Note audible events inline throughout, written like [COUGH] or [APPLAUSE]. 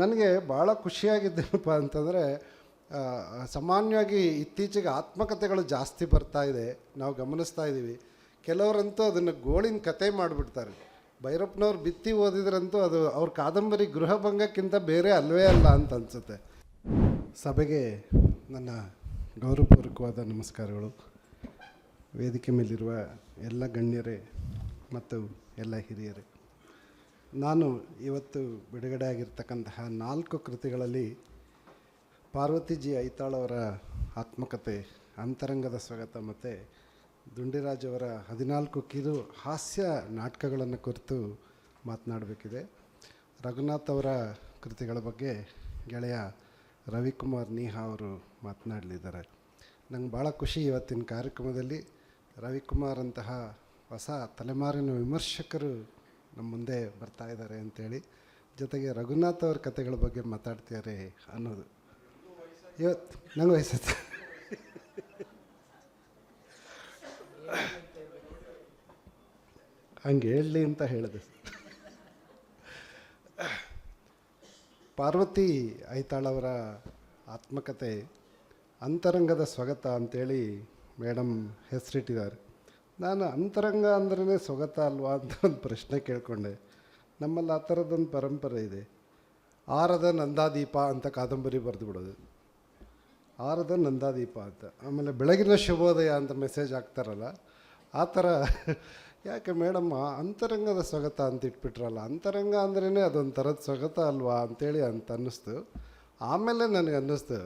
ನನಗೆ ಭಾಳ ಖುಷಿಯಾಗಿದ್ದೇನಪ್ಪ ಅಂತಂದರೆ ಸಾಮಾನ್ಯವಾಗಿ ಇತ್ತೀಚೆಗೆ ಆತ್ಮಕಥೆಗಳು ಜಾಸ್ತಿ ಬರ್ತಾ ಇದೆ, ನಾವು ಗಮನಿಸ್ತಾ ಇದ್ದೀವಿ. ಕೆಲವರಂತೂ ಅದನ್ನು ಗೋಳಿನ ಕತೆ ಮಾಡಿಬಿಡ್ತಾರೆ. ಭೈರಪ್ಪನವ್ರು ಬಿತ್ತಿ ಓದಿದ್ರಂತೂ ಅದು ಅವ್ರ ಕಾದಂಬರಿ ಗೃಹಭಂಗಕ್ಕಿಂತ ಬೇರೆ ಅಲ್ವೇ ಅಲ್ಲ ಅಂತ ಅನಿಸುತ್ತೆ. ಸಭೆಗೆ ನನ್ನ ಗೌರವಪೂರ್ವಕವಾದ ನಮಸ್ಕಾರಗಳು. ವೇದಿಕೆ ಮೇಲಿರುವ ಎಲ್ಲ ಗಣ್ಯರೇ ಮತ್ತು ಎಲ್ಲ ಹಿರಿಯರೇ. ನಾನು ಇವತ್ತು ಬಿಡುಗಡೆ ಆಗಿರ್ತಕ್ಕಂತಹ ನಾಲ್ಕು ಕೃತಿಗಳಲ್ಲಿ ಪಾರ್ವತಿಜಿ ಐತಾಳ್ ಅವರ ಆತ್ಮಕತೆ, ಅಂತರಂಗದ ಸ್ವಗತ ಮತ್ತು ಅವರ ಹದಿನಾಲ್ಕು ಕಿರು ಹಾಸ್ಯ ನಾಟಕಗಳನ್ನು ಕುರಿತು ಮಾತನಾಡಬೇಕಿದೆ. ರಘುನಾಥ್ ಅವರ ಕೃತಿಗಳ ಬಗ್ಗೆ ಗೆಳೆಯ ರವಿಕುಮಾರ್ ನೀಹಾ ಅವರು ಮಾತನಾಡಲಿದ್ದಾರೆ. ನಂಗೆ ಭಾಳ ಖುಷಿ ಇವತ್ತಿನ ಕಾರ್ಯಕ್ರಮದಲ್ಲಿ ರವಿಕುಮಾರ್ ಅಂತಹ ಹೊಸ ತಲೆಮಾರಿನ ವಿಮರ್ಶಕರು ನಮ್ಮ ಮುಂದೆ ಬರ್ತಾ ಇದ್ದಾರೆ ಅಂತೇಳಿ. ಜೊತೆಗೆ ರಘುನಾಥ್ ಅವ್ರ ಕತೆಗಳ ಬಗ್ಗೆ ಮಾತಾಡ್ತಿದ್ದಾರೆ ಅನ್ನೋದು. ಇವತ್ತು ನಂಗೆ ವಯಸ್ಸು ಹಂಗೆ ಹೇಳಲಿ ಅಂತ ಹೇಳಿದೆ. ಪಾರ್ವತಿ ಐತಾಳವರ ಆತ್ಮಕತೆ, ಅಂತರಂಗದ ಸ್ವಗತ ಅಂತೇಳಿ ಮೇಡಮ್ ಹೆಸರಿಟ್ಟಿದ್ದಾರೆ. ನಾನು ಅಂತರಂಗ ಅಂದ್ರೇ ಸೊಗತ ಅಲ್ವಾ ಅಂತ ಒಂದು ಪ್ರಶ್ನೆ ಕೇಳಿಕೊಂಡೆ. ನಮ್ಮಲ್ಲಿ ಆ ಥರದ್ದೊಂದು ಪರಂಪರೆ ಇದೆ. ಆರದ ನಂದಾದೀಪ ಅಂತ ಕಾದಂಬರಿ ಬರೆದು ಬಿಡೋದು ಆರದ ನಂದಾದೀಪ ಅಂತ. ಆಮೇಲೆ ಬೆಳಗಿನ ಶುಭೋದಯ ಅಂತ ಮೆಸೇಜ್ ಹಾಕ್ತಾರಲ್ಲ, ಆ ಥರ [LAUGHS] ಯಾಕೆ ಮೇಡಮ್ಮ ಅಂತರಂಗದ ಸ್ವಗತ ಅಂತ ಇಟ್ಬಿಟ್ರಲ್ಲ, ಅಂತರಂಗ ಅಂದ್ರೇ ಅದೊಂದು ಥರದ ಸ್ವಗತ ಅಲ್ವಾ ಅಂತೇಳಿ ಅಂತ ಅನ್ನಿಸ್ತು. ಆಮೇಲೆ ನನಗೆ ಅನ್ನಿಸ್ತು,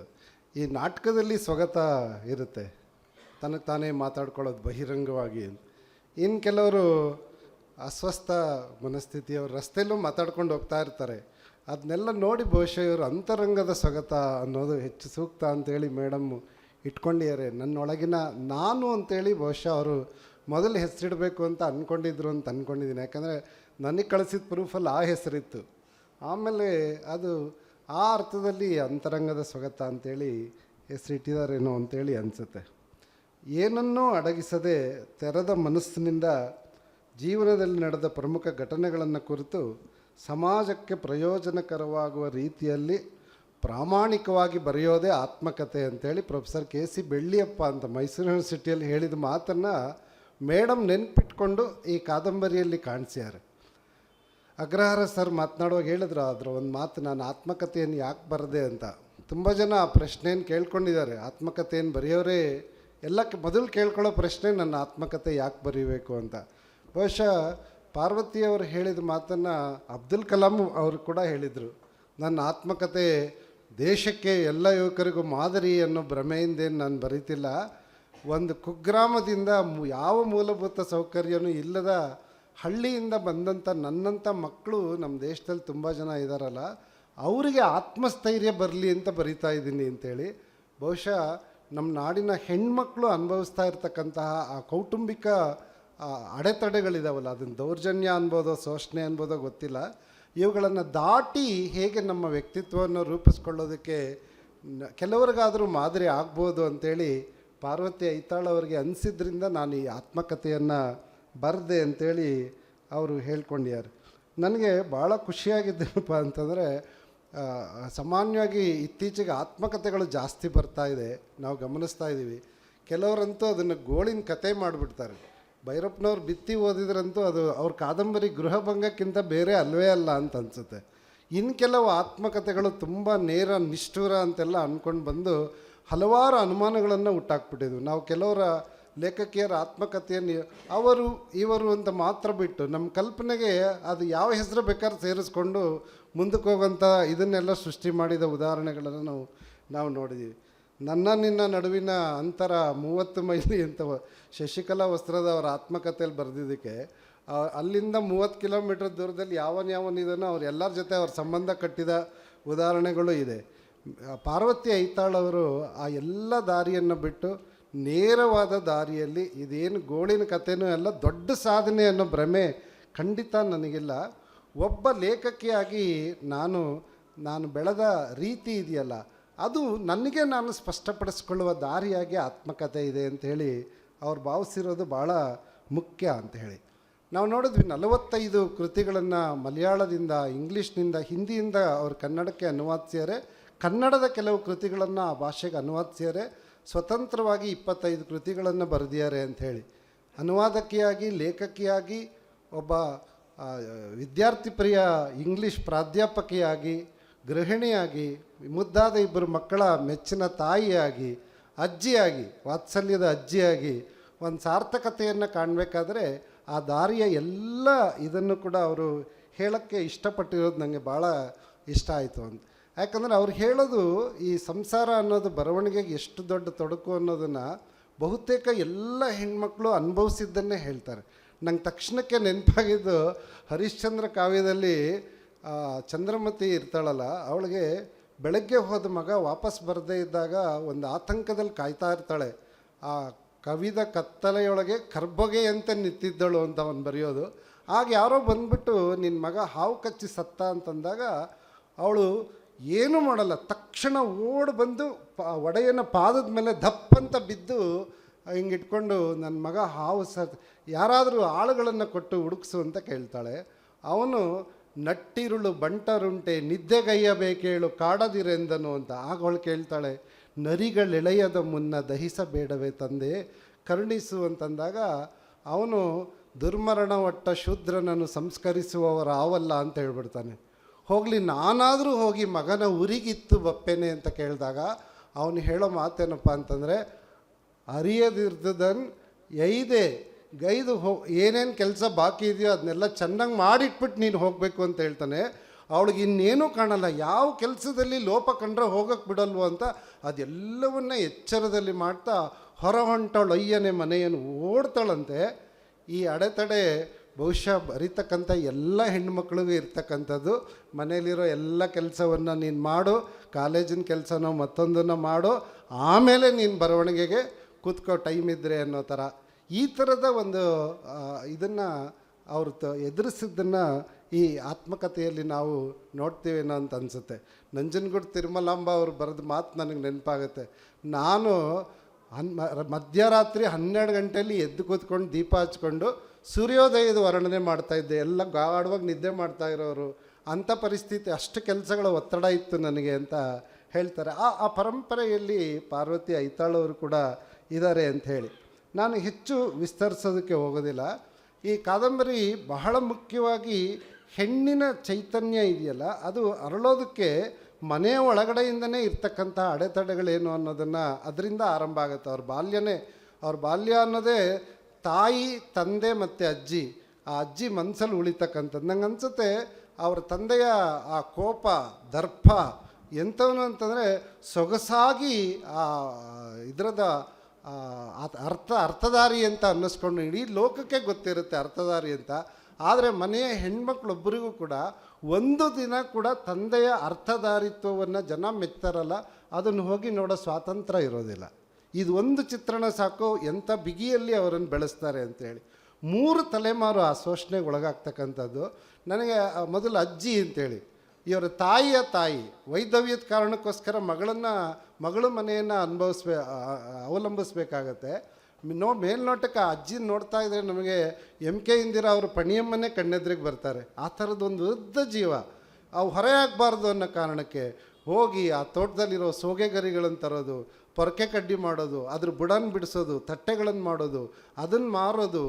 ಈ ನಾಟಕದಲ್ಲಿ ಸ್ವಗತ ಇರುತ್ತೆ. ತನಗೆ ತಾನೇ ಮಾತಾಡ್ಕೊಳ್ಳೋದು ಬಹಿರಂಗವಾಗಿ. ಇನ್ನು ಕೆಲವರು ಅಸ್ವಸ್ಥ ಮನಸ್ಥಿತಿಯವರು ರಸ್ತೆಯಲ್ಲೂ ಮಾತಾಡ್ಕೊಂಡು ಹೋಗ್ತಾ ಇರ್ತಾರೆ. ಅದನ್ನೆಲ್ಲ ನೋಡಿ ಬಹುಶಃ ಇವರು ಅಂತರಂಗದ ಸ್ವಗತ ಅನ್ನೋದು ಹೆಚ್ಚು ಸೂಕ್ತ ಅಂತೇಳಿ ಮೇಡಮ್ ಇಟ್ಕೊಂಡಿದ್ದಾರೆ. ನನ್ನೊಳಗಿನ ನಾನು ಅಂತೇಳಿ ಬಹುಶಃ ಅವರು ಮೊದಲು ಹೆಸರಿಡಬೇಕು ಅಂತ ಅಂದ್ಕೊಂಡಿದ್ರು ಅಂತ ಅಂದ್ಕೊಂಡಿದ್ದೀನಿ ಯಾಕಂದರೆ ನನಗೆ ಕಳಿಸಿದ ಪ್ರೂಫಲ್ಲಿ ಆ ಹೆಸರಿತ್ತು. ಆಮೇಲೆ ಅದು ಆ ಅರ್ಥದಲ್ಲಿ ಅಂತರಂಗದ ಸ್ವಗತ ಅಂತೇಳಿ ಹೆಸರಿಟ್ಟಿದ್ದಾರೇನೋ ಅಂತೇಳಿ ಅನಿಸುತ್ತೆ. ಏನನ್ನೂ ಅಡಗಿಸದೆ ತೆರೆದ ಮನಸ್ಸಿನಿಂದ ಜೀವನದಲ್ಲಿ ನಡೆದ ಪ್ರಮುಖ ಘಟನೆಗಳನ್ನು ಕುರಿತು ಸಮಾಜಕ್ಕೆ ಪ್ರಯೋಜನಕರವಾಗುವ ರೀತಿಯಲ್ಲಿ ಪ್ರಾಮಾಣಿಕವಾಗಿ ಬರೆಯೋದೇ ಆತ್ಮಕತೆ ಅಂತೇಳಿ ಪ್ರೊಫೆಸರ್ ಕೆ ಸಿ ಬೆಳ್ಳಿಯಪ್ಪ ಅಂತ ಮೈಸೂರು ಯೂನಿವರ್ಸಿಟಿಯಲ್ಲಿ ಹೇಳಿದ ಮಾತನ್ನು ಮೇಡಮ್ ನೆನ್ಪಿಟ್ಕೊಂಡು ಈ ಕಾದಂಬರಿಯಲ್ಲಿ ಕಾಣಿಸ್ಯಾರೆ. ಅಗ್ರಹಾರ ಸರ್ ಮಾತನಾಡುವಾಗ ಹೇಳಿದ್ರು ಅದರ ಒಂದು ಮಾತು ನಾನು ಆತ್ಮಕಥೆಯನ್ನು ಯಾಕೆ ಬರದೆ ಅಂತ. ತುಂಬ ಜನ ಆ ಪ್ರಶ್ನೆಯನ್ನು ಕೇಳ್ಕೊಂಡಿದ್ದಾರೆ. ಆತ್ಮಕಥೆಯನ್ನು ಬರೆಯೋರೇ ಎಲ್ಲಕ್ಕೆ ಮೊದಲು ಕೇಳ್ಕೊಳ್ಳೋ ಪ್ರಶ್ನೆ ನನ್ನ ಆತ್ಮಕತೆ ಯಾಕೆ ಬರೀಬೇಕು ಅಂತ. ಬಹುಶಃ ಪಾರ್ವತಿಯವರು ಹೇಳಿದ ಮಾತನ್ನು ಅಬ್ದುಲ್ ಕಲಾಂ ಅವರು ಕೂಡ ಹೇಳಿದರು. ನನ್ನ ಆತ್ಮಕತೆ ದೇಶಕ್ಕೆ ಎಲ್ಲ ಯುವಕರಿಗೂ ಮಾದರಿ ಅನ್ನೋ ಭ್ರಮೆಯಿಂದೇನು ನಾನು ಬರೀತಿಲ್ಲ. ಒಂದು ಕುಗ್ರಾಮದಿಂದ ಯಾವ ಮೂಲಭೂತ ಸೌಕರ್ಯನೂ ಇಲ್ಲದ ಹಳ್ಳಿಯಿಂದ ಬಂದಂಥ ನನ್ನಂಥ ಮಕ್ಕಳು ನಮ್ಮ ದೇಶದಲ್ಲಿ ತುಂಬ ಜನ ಇದ್ದಾರಲ್ಲ ಅವರಿಗೆ ಆತ್ಮಸ್ಥೈರ್ಯ ಬರಲಿ ಅಂತ ಬರಿತಾ ಇದ್ದೀನಿ ಅಂತೇಳಿ. ಬಹುಶಃ ನಮ್ಮ ನಾಡಿನ ಹೆಣ್ಮಕ್ಳು ಅನುಭವಿಸ್ತಾ ಇರ್ತಕ್ಕಂತಹ ಆ ಕೌಟುಂಬಿಕ ಅಡೆತಡೆಗಳಿದಾವಲ್ಲ, ಅದನ್ನು ದೌರ್ಜನ್ಯ ಅನ್ಬೋದು ಶೋಷಣೆ ಅನ್ಬೋದೋ ಗೊತ್ತಿಲ್ಲ. ಇವುಗಳನ್ನು ದಾಟಿ ಹೇಗೆ ನಮ್ಮ ವ್ಯಕ್ತಿತ್ವವನ್ನು ರೂಪಿಸ್ಕೊಳ್ಳೋದಕ್ಕೆ ಕೆಲವರಿಗಾದರೂ ಮಾದರಿ ಆಗ್ಬೋದು ಅಂತೇಳಿ ಪಾರ್ವತಿ ಐತಾಳ್ ಅವರಿಗೆ ಅನಿಸಿದ್ರಿಂದ ನಾನು ಈ ಆತ್ಮಕಥೆಯನ್ನು ಬರೆದೆ ಅಂತೇಳಿ ಅವರು ಹೇಳ್ಕೊಂಡಿದ್ದಾರೆ. ನನಗೆ ಭಾಳ ಖುಷಿಯಾಗಿದ್ದೇನಪ್ಪ ಅಂತಂದರೆ ಸಾಮಾನ್ಯವಾಗಿ ಇತ್ತೀಚೆಗೆ ಆತ್ಮಕಥೆಗಳು ಜಾಸ್ತಿ ಬರ್ತಾ ಇದೆ. ನಾವು ಗಮನಿಸ್ತಾ ಇದ್ದೀವಿ. ಕೆಲವರಂತೂ ಅದನ್ನು ಗೋಳಿನ ಕತೆ ಮಾಡಿಬಿಡ್ತಾರೆ. ಭೈರಪ್ಪನವ್ರು ಬಿತ್ತಿ ಓದಿದ್ರಂತೂ ಅದು ಅವ್ರ ಕಾದಂಬರಿ ಗೃಹಭಂಗಕ್ಕಿಂತ ಬೇರೆ ಅಲ್ವೇ ಅಲ್ಲ ಅಂತ ಅನಿಸುತ್ತೆ. ಇನ್ನು ಕೆಲವು ಆತ್ಮಕಥೆಗಳು ತುಂಬ ನೇರ, ನಿಷ್ಠುರ ಅಂತೆಲ್ಲ ಅಂದ್ಕೊಂಡು ಬಂದು ಹಲವಾರು ಅನುಮಾನಗಳನ್ನು ಹುಟ್ಟಾಕ್ಬಿಟ್ಟಿದ್ವು. ನಾವು ಕೆಲವರ ಲೇಖಕಿಯರ ಆತ್ಮಕಥೆಯನ್ನು ಅವರು, ಇವರು ಅಂತ ಮಾತ್ರ ಬಿಟ್ಟು ನಮ್ಮ ಕಲ್ಪನೆಗೆ ಅದು ಯಾವ ಹೆಸರು ಬೇಕಾದ್ರೆ ಸೇರಿಸ್ಕೊಂಡು ಮುಂದಕ್ಕೆ ಹೋಗುವಂಥ ಇದನ್ನೆಲ್ಲ ಸೃಷ್ಟಿ ಮಾಡಿದ ಉದಾಹರಣೆಗಳನ್ನು ನಾವು ನಾವು ನೋಡಿದ್ದೀವಿ. ನನ್ನ ನಿನ್ನ ನಡುವಿನ ಅಂತರ ಮೂವತ್ತು ಮೈಲಿ ಅಂತ ಶಶಿಕಲಾ ವಸ್ತ್ರದ ಅವರ ಆತ್ಮಕಥೆಯಲ್ಲಿ ಬರೆದಿದ್ದಕ್ಕೆ ಅಲ್ಲಿಂದ ಮೂವತ್ತು ಕಿಲೋಮೀಟರ್ ದೂರದಲ್ಲಿ ಯಾವನ್ ಯಾವನ್ ಇದನ್ನು ಅವ್ರು ಎಲ್ಲರ ಜೊತೆ ಅವ್ರ ಸಂಬಂಧ ಕಟ್ಟಿದ ಉದಾಹರಣೆಗಳು ಇದೆ. ಪಾರ್ವತಿ ಐತಾಳವರು ಆ ಎಲ್ಲ ದಾರಿಯನ್ನು ಬಿಟ್ಟು ನೇರವಾದ ದಾರಿಯಲ್ಲಿ ಇದೇನು ಗೋಳಿನ ಕಥೆನೂ ಎಲ್ಲ ದೊಡ್ಡ ಸಾಧನೆ ಅನ್ನೋ ಭ್ರಮೆ ಖಂಡಿತ ನನಗಿಲ್ಲ. ಒಬ್ಬ ಲೇಖಕಿಯಾಗಿ ನಾನು ನಾನು ಬೆಳೆದ ರೀತಿ ಇದೆಯಲ್ಲ, ಅದು ನನಗೆ ನಾನು ಸ್ಪಷ್ಟಪಡಿಸ್ಕೊಳ್ಳುವ ದಾರಿಯಾಗಿ ಆತ್ಮಕಥೆ ಇದೆ ಅಂತ ಹೇಳಿ ಅವ್ರು ಭಾವಿಸಿರೋದು ಭಾಳ ಮುಖ್ಯ ಅಂತ ಹೇಳಿ. ನಾವು ನೋಡಿದ್ವಿ ನಲವತ್ತೈದು ಕೃತಿಗಳನ್ನು ಮಲಯಾಳದಿಂದ, ಇಂಗ್ಲೀಷ್ನಿಂದ, ಹಿಂದಿಯಿಂದ ಅವರು ಕನ್ನಡಕ್ಕೆ ಅನುವಾದಿಸ್ಯಾರೆ ಕನ್ನಡದ ಕೆಲವು ಕೃತಿಗಳನ್ನು ಆ ಭಾಷೆಗೆ ಅನುವಾದಿಸ್ಯಾರೆ ಸ್ವತಂತ್ರವಾಗಿ ಇಪ್ಪತ್ತೈದು ಕೃತಿಗಳನ್ನು ಬರೆದಿದ್ದಾರೆ ಅಂಥೇಳಿ ಅನುವಾದಕಿಯಾಗಿ, ಲೇಖಕಿಯಾಗಿ, ಒಬ್ಬ ವಿದ್ಯಾರ್ಥಿ ಪ್ರಿಯ ಇಂಗ್ಲೀಷ್ ಪ್ರಾಧ್ಯಾಪಕಿಯಾಗಿ, ಗೃಹಿಣಿಯಾಗಿ, ಮುದ್ದಾದ ಇಬ್ಬರು ಮಕ್ಕಳ ಮೆಚ್ಚಿನ ತಾಯಿಯಾಗಿ, ಅಜ್ಜಿಯಾಗಿ, ವಾತ್ಸಲ್ಯದ ಅಜ್ಜಿಯಾಗಿ ಒಂದು ಸಾರ್ಥಕತೆಯನ್ನು ಕಾಣಬೇಕಾದ್ರೆ ಆ ದಾರಿಯ ಎಲ್ಲ ಇದನ್ನು ಕೂಡ ಅವರು ಹೇಳೋಕ್ಕೆ ಇಷ್ಟಪಟ್ಟಿರೋದು ನನಗೆ ಭಾಳ ಇಷ್ಟ ಆಯಿತು ಅಂತ. ಯಾಕಂದರೆ ಅವ್ರು ಹೇಳೋದು ಈ ಸಂಸಾರ ಅನ್ನೋದು ಬರವಣಿಗೆಗೆ ಎಷ್ಟು ದೊಡ್ಡ ತೊಡಕು ಅನ್ನೋದನ್ನು ಬಹುತೇಕ ಎಲ್ಲ ಹೆಣ್ಮಕ್ಳು ಅನುಭವಿಸಿದ್ದನ್ನೇ ಹೇಳ್ತಾರೆ. ನಂಗೆ ತಕ್ಷಣಕ್ಕೆ ನೆನಪಾಗಿದ್ದು ಹರಿಶ್ಚಂದ್ರ ಕಾವ್ಯದಲ್ಲಿ ಚಂದ್ರಮತಿ ಇರ್ತಾಳಲ್ಲ, ಅವಳಿಗೆ ಬೆಳಗ್ಗೆ ಹೋದ ಮಗ ವಾಪಸ್ ಬರದೇ ಇದ್ದಾಗ ಒಂದು ಆತಂಕದಲ್ಲಿ ಕಾಯ್ತಾ ಇರ್ತಾಳೆ. ಆ ಕವಿದ ಕತ್ತಲೆಯೊಳಗೆ ಕರ್ಬೊಗೆಯಂತೆ ನಿಂತಿದ್ದಳು ಅಂತ ಅವನು ಬರೆಯೋದು. ಆಗ ಯಾರೋ ಬಂದ್ಬಿಟ್ಟು ನಿನ್ನ ಮಗ ಹಾವು ಕಚ್ಚಿ ಸತ್ತ ಅಂತಂದಾಗ ಅವಳು ಏನೂ ಮಾಡಲ್ಲ, ತಕ್ಷಣ ಓಡಿ ಬಂದು ಪ, ಒಡೆಯನ ಪಾದದ ಮೇಲೆ ದಪ್ಪಂತ ಬಿದ್ದು ಹಿಂಗೆ ಇಟ್ಕೊಂಡು ನನ್ನ ಮಗ ಹಾವು ಸತ್ ಯಾರಾದರೂ ಆಳುಗಳನ್ನು ಕೊಟ್ಟು ಹುಡುಕ್ಸು ಅಂತ ಕೇಳ್ತಾಳೆ. ಅವನು, ನಟ್ಟಿರುಳು ಬಂಟರುಂಟೆ ನಿದ್ದೆಗೈಯಬೇಕೇಳು ಕಾಡದಿರೆಂದನು ಅಂತ ಆಗ ಕೇಳ್ತಾಳೆ. ನರಿಗಳೆಳೆಯದ ಮುನ್ನ ದಹಿಸಬೇಡವೇ ತಂದೆ ಕರುಣಿಸು ಅಂತಂದಾಗ, ಅವನು ದುರ್ಮರಣ ಒಟ್ಟ ಶೂದ್ರನನ್ನು ಸಂಸ್ಕರಿಸುವವರ ಆವಲ್ಲ ಅಂತ ಹೇಳ್ಬಿಡ್ತಾನೆ. ಹೋಗಲಿ, ನಾನಾದರೂ ಹೋಗಿ ಮಗನ ಉರಿಗಿತ್ತು ಬಪ್ಪೇನೆ ಅಂತ ಕೇಳಿದಾಗ ಅವನು ಹೇಳೋ ಮಾತೇನಪ್ಪ ಅಂತಂದರೆ ಅರಿಯದಿರ್ತದನ್ ಎಯ್ದೆ, ಗೈದು ಹೋ, ಏನೇನು ಕೆಲಸ ಬಾಕಿ ಇದೆಯೋ ಅದನ್ನೆಲ್ಲ ಚೆನ್ನಾಗಿ ಮಾಡಿಟ್ಬಿಟ್ಟು ನೀನು ಹೋಗಬೇಕು ಅಂತ ಹೇಳ್ತಾನೆ. ಅವಳಿಗೆ ಇನ್ನೇನೂ ಕಾಣಲ್ಲ, ಯಾವ ಕೆಲಸದಲ್ಲಿ ಲೋಪ ಕಂಡ್ರೆ ಹೋಗಕ್ಕೆ ಬಿಡಲ್ವೋ ಅಂತ ಅದೆಲ್ಲವನ್ನ ಎಚ್ಚರದಲ್ಲಿ ಮಾಡ್ತಾ ಹೊರ ಹೊಂಟವಳು ಅಯ್ಯನೇ ಮನೆಯನ್ನು ಓಡ್ತಾಳಂತೆ. ಈ ಅಡೆತಡೆ ಬಹುಶಃ ಬರೀತಕ್ಕಂಥ ಎಲ್ಲ ಹೆಣ್ಮಕ್ಳಿಗೂ ಇರ್ತಕ್ಕಂಥದ್ದು ಮನೇಲಿರೋ ಎಲ್ಲ ಕೆಲಸವನ್ನು ನೀನು ಮಾಡು, ಕಾಲೇಜಿನ ಕೆಲಸನ ಮತ್ತೊಂದನ್ನು ಮಾಡು, ಆಮೇಲೆ ನೀನು ಬರವಣಿಗೆಗೆ ಕೂತ್ಕೋ ಟೈಮ್ ಇದ್ದರೆ ಅನ್ನೋ ಥರ ಈ ಥರದ ಒಂದು ಇದನ್ನು ಅವರು ತ, ಎದುರಿಸಿದ್ದನ್ನು ಈ ಆತ್ಮಕಥೆಯಲ್ಲಿ ನಾವು ನೋಡ್ತೀವೇನೋ ಅಂತ ಅನಿಸುತ್ತೆ. ನಂಜನಗೂಡು ತಿರುಮಲಾಂಬ ಅವರು ಬರೆದ ಮಾತು ನನಗೆ ನೆನಪಾಗುತ್ತೆ. ನಾನು ಹನ್ ಮಧ್ಯರಾತ್ರಿ ಹನ್ನೆರಡು ಗಂಟೆಯಲ್ಲಿ ಎದ್ದು ಕೂತ್ಕೊಂಡು ದೀಪ ಹಚ್ಕೊಂಡು ಸೂರ್ಯೋದಯದ ವರ್ಣನೆ ಮಾಡ್ತಾಯಿದ್ದೆ ಎಲ್ಲ ಗಾಢವಾಗಿ ನಿದ್ದೆ ಮಾಡ್ತಾ ಇರೋರು. ಅಂಥ ಪರಿಸ್ಥಿತಿ, ಅಷ್ಟು ಕೆಲಸಗಳ ಒತ್ತಡ ಇತ್ತು ನನಗೆ ಅಂತ ಹೇಳ್ತಾರೆ. ಆ ಆ ಪರಂಪರೆಯಲ್ಲಿ ಪಾರ್ವತಿ ಐತಾಳವರು ಕೂಡ ಇದ್ದಾರೆ ಅಂತ ಹೇಳಿ. ನಾನು ಹೆಚ್ಚು ವಿಸ್ತರಿಸೋದಕ್ಕೆ ಹೋಗೋದಿಲ್ಲ. ಈ ಕಾದಂಬರಿ ಬಹಳ ಮುಖ್ಯವಾಗಿ ಹೆಣ್ಣಿನ ಚೈತನ್ಯ ಇದೆಯಲ್ಲ, ಅದು ಅರಳೋದಕ್ಕೆ ಮನೆಯ ಒಳಗಡೆಯಿಂದನೇ ಇರ್ತಕ್ಕಂಥ ಅಡೆತಡೆಗಳೇನು ಅನ್ನೋದನ್ನು ಅದರಿಂದ ಆರಂಭ ಆಗುತ್ತೆ. ಅವ್ರ ಬಾಲ್ಯನೇ, ಅವ್ರ ಬಾಲ್ಯ ಅನ್ನೋದೇ ತಾಯಿ, ತಂದೆ ಮತ್ತು ಅಜ್ಜಿ, ಆ ಅಜ್ಜಿ ಮನಸ್ಸಲ್ಲಿ ಉಳಿತಕ್ಕಂಥದ್ದು. ನಂಗೆ ಅನಿಸುತ್ತೆ ಅವರ ತಂದೆಯ ಆ ಕೋಪ, ದರ್ಪ ಎಂಥವನು ಅಂತಂದರೆ ಸೊಗಸಾಗಿ ಆ ಇದರದ ಅರ್ಥ, ಅರ್ಥಧಾರಿ ಅಂತ ಅನ್ನಿಸ್ಕೊಂಡು ಇಡೀ ಲೋಕಕ್ಕೆ ಗೊತ್ತಿರುತ್ತೆ ಅರ್ಥಧಾರಿ ಅಂತ. ಆದರೆ ಮನೆಯ ಹೆಣ್ಮಕ್ಳೊಬ್ಬರಿಗೂ ಕೂಡ ಒಂದು ದಿನ ಕೂಡ ತಂದೆಯ ಅರ್ಥಧಾರಿತ್ವವನ್ನು ಜನ ಮೆಚ್ತಾರಲ್ಲ, ಅದನ್ನು ಹೋಗಿ ನೋಡೋ ಸ್ವಾತಂತ್ರ್ಯ ಇರೋದಿಲ್ಲ. ಇದು ಒಂದು ಚಿತ್ರಣ ಸಾಕು ಎಂಥ ಬಿಗಿಯಲ್ಲಿ ಅವರನ್ನು ಬೆಳೆಸ್ತಾರೆ ಅಂತೇಳಿ ಮೂರು ತಲೆಮಾರು ಆ ಶೋಷಣೆಗೆ ಒಳಗಾಗ್ತಕ್ಕಂಥದ್ದು. ನನಗೆ ಮೊದಲು ಅಜ್ಜಿ ಅಂತೇಳಿ. ಇವರ ತಾಯಿಯ ತಾಯಿ ವೈದವ್ಯದ ಕಾರಣಕ್ಕೋಸ್ಕರ ಮಗಳನ್ನು, ಮಗಳು ಮನೆಯನ್ನು ಅನುಭವಿಸ್ಬೇ ಅವಲಂಬಿಸ್ಬೇಕಾಗತ್ತೆ. ನೋ, ಮೇಲ್ನೋಟಕ್ಕೆ ಅಜ್ಜಿನ ನೋಡ್ತಾ ಇದ್ರೆ ನಮಗೆ ಎಂ ಕೆ ಇಂದಿರಾ ಅವರು ಪಣಿಯಮ್ಮನೇ ಕಣ್ಣೆದ್ರಿಗೆ ಬರ್ತಾರೆ. ಆ ಥರದ್ದೊಂದು ಉದ್ದ ಜೀವ. ಅವು ಹೊರೆಯಾಗಬಾರ್ದು ಅನ್ನೋ ಕಾರಣಕ್ಕೆ ಹೋಗಿ ಆ ತೋಟದಲ್ಲಿರೋ ಸೋಗೆಗರಿಗಳನ್ನು ತರೋದು ಪೊರಕೆ ಕಡ್ಡಿ ಮಾಡೋದು, ಅದ್ರ ಬುಡನ್ ಬಿಡಿಸೋದು ತಟ್ಟೆಗಳನ್ನು ಮಾಡೋದು ಅದನ್ನು ಮಾರೋದು,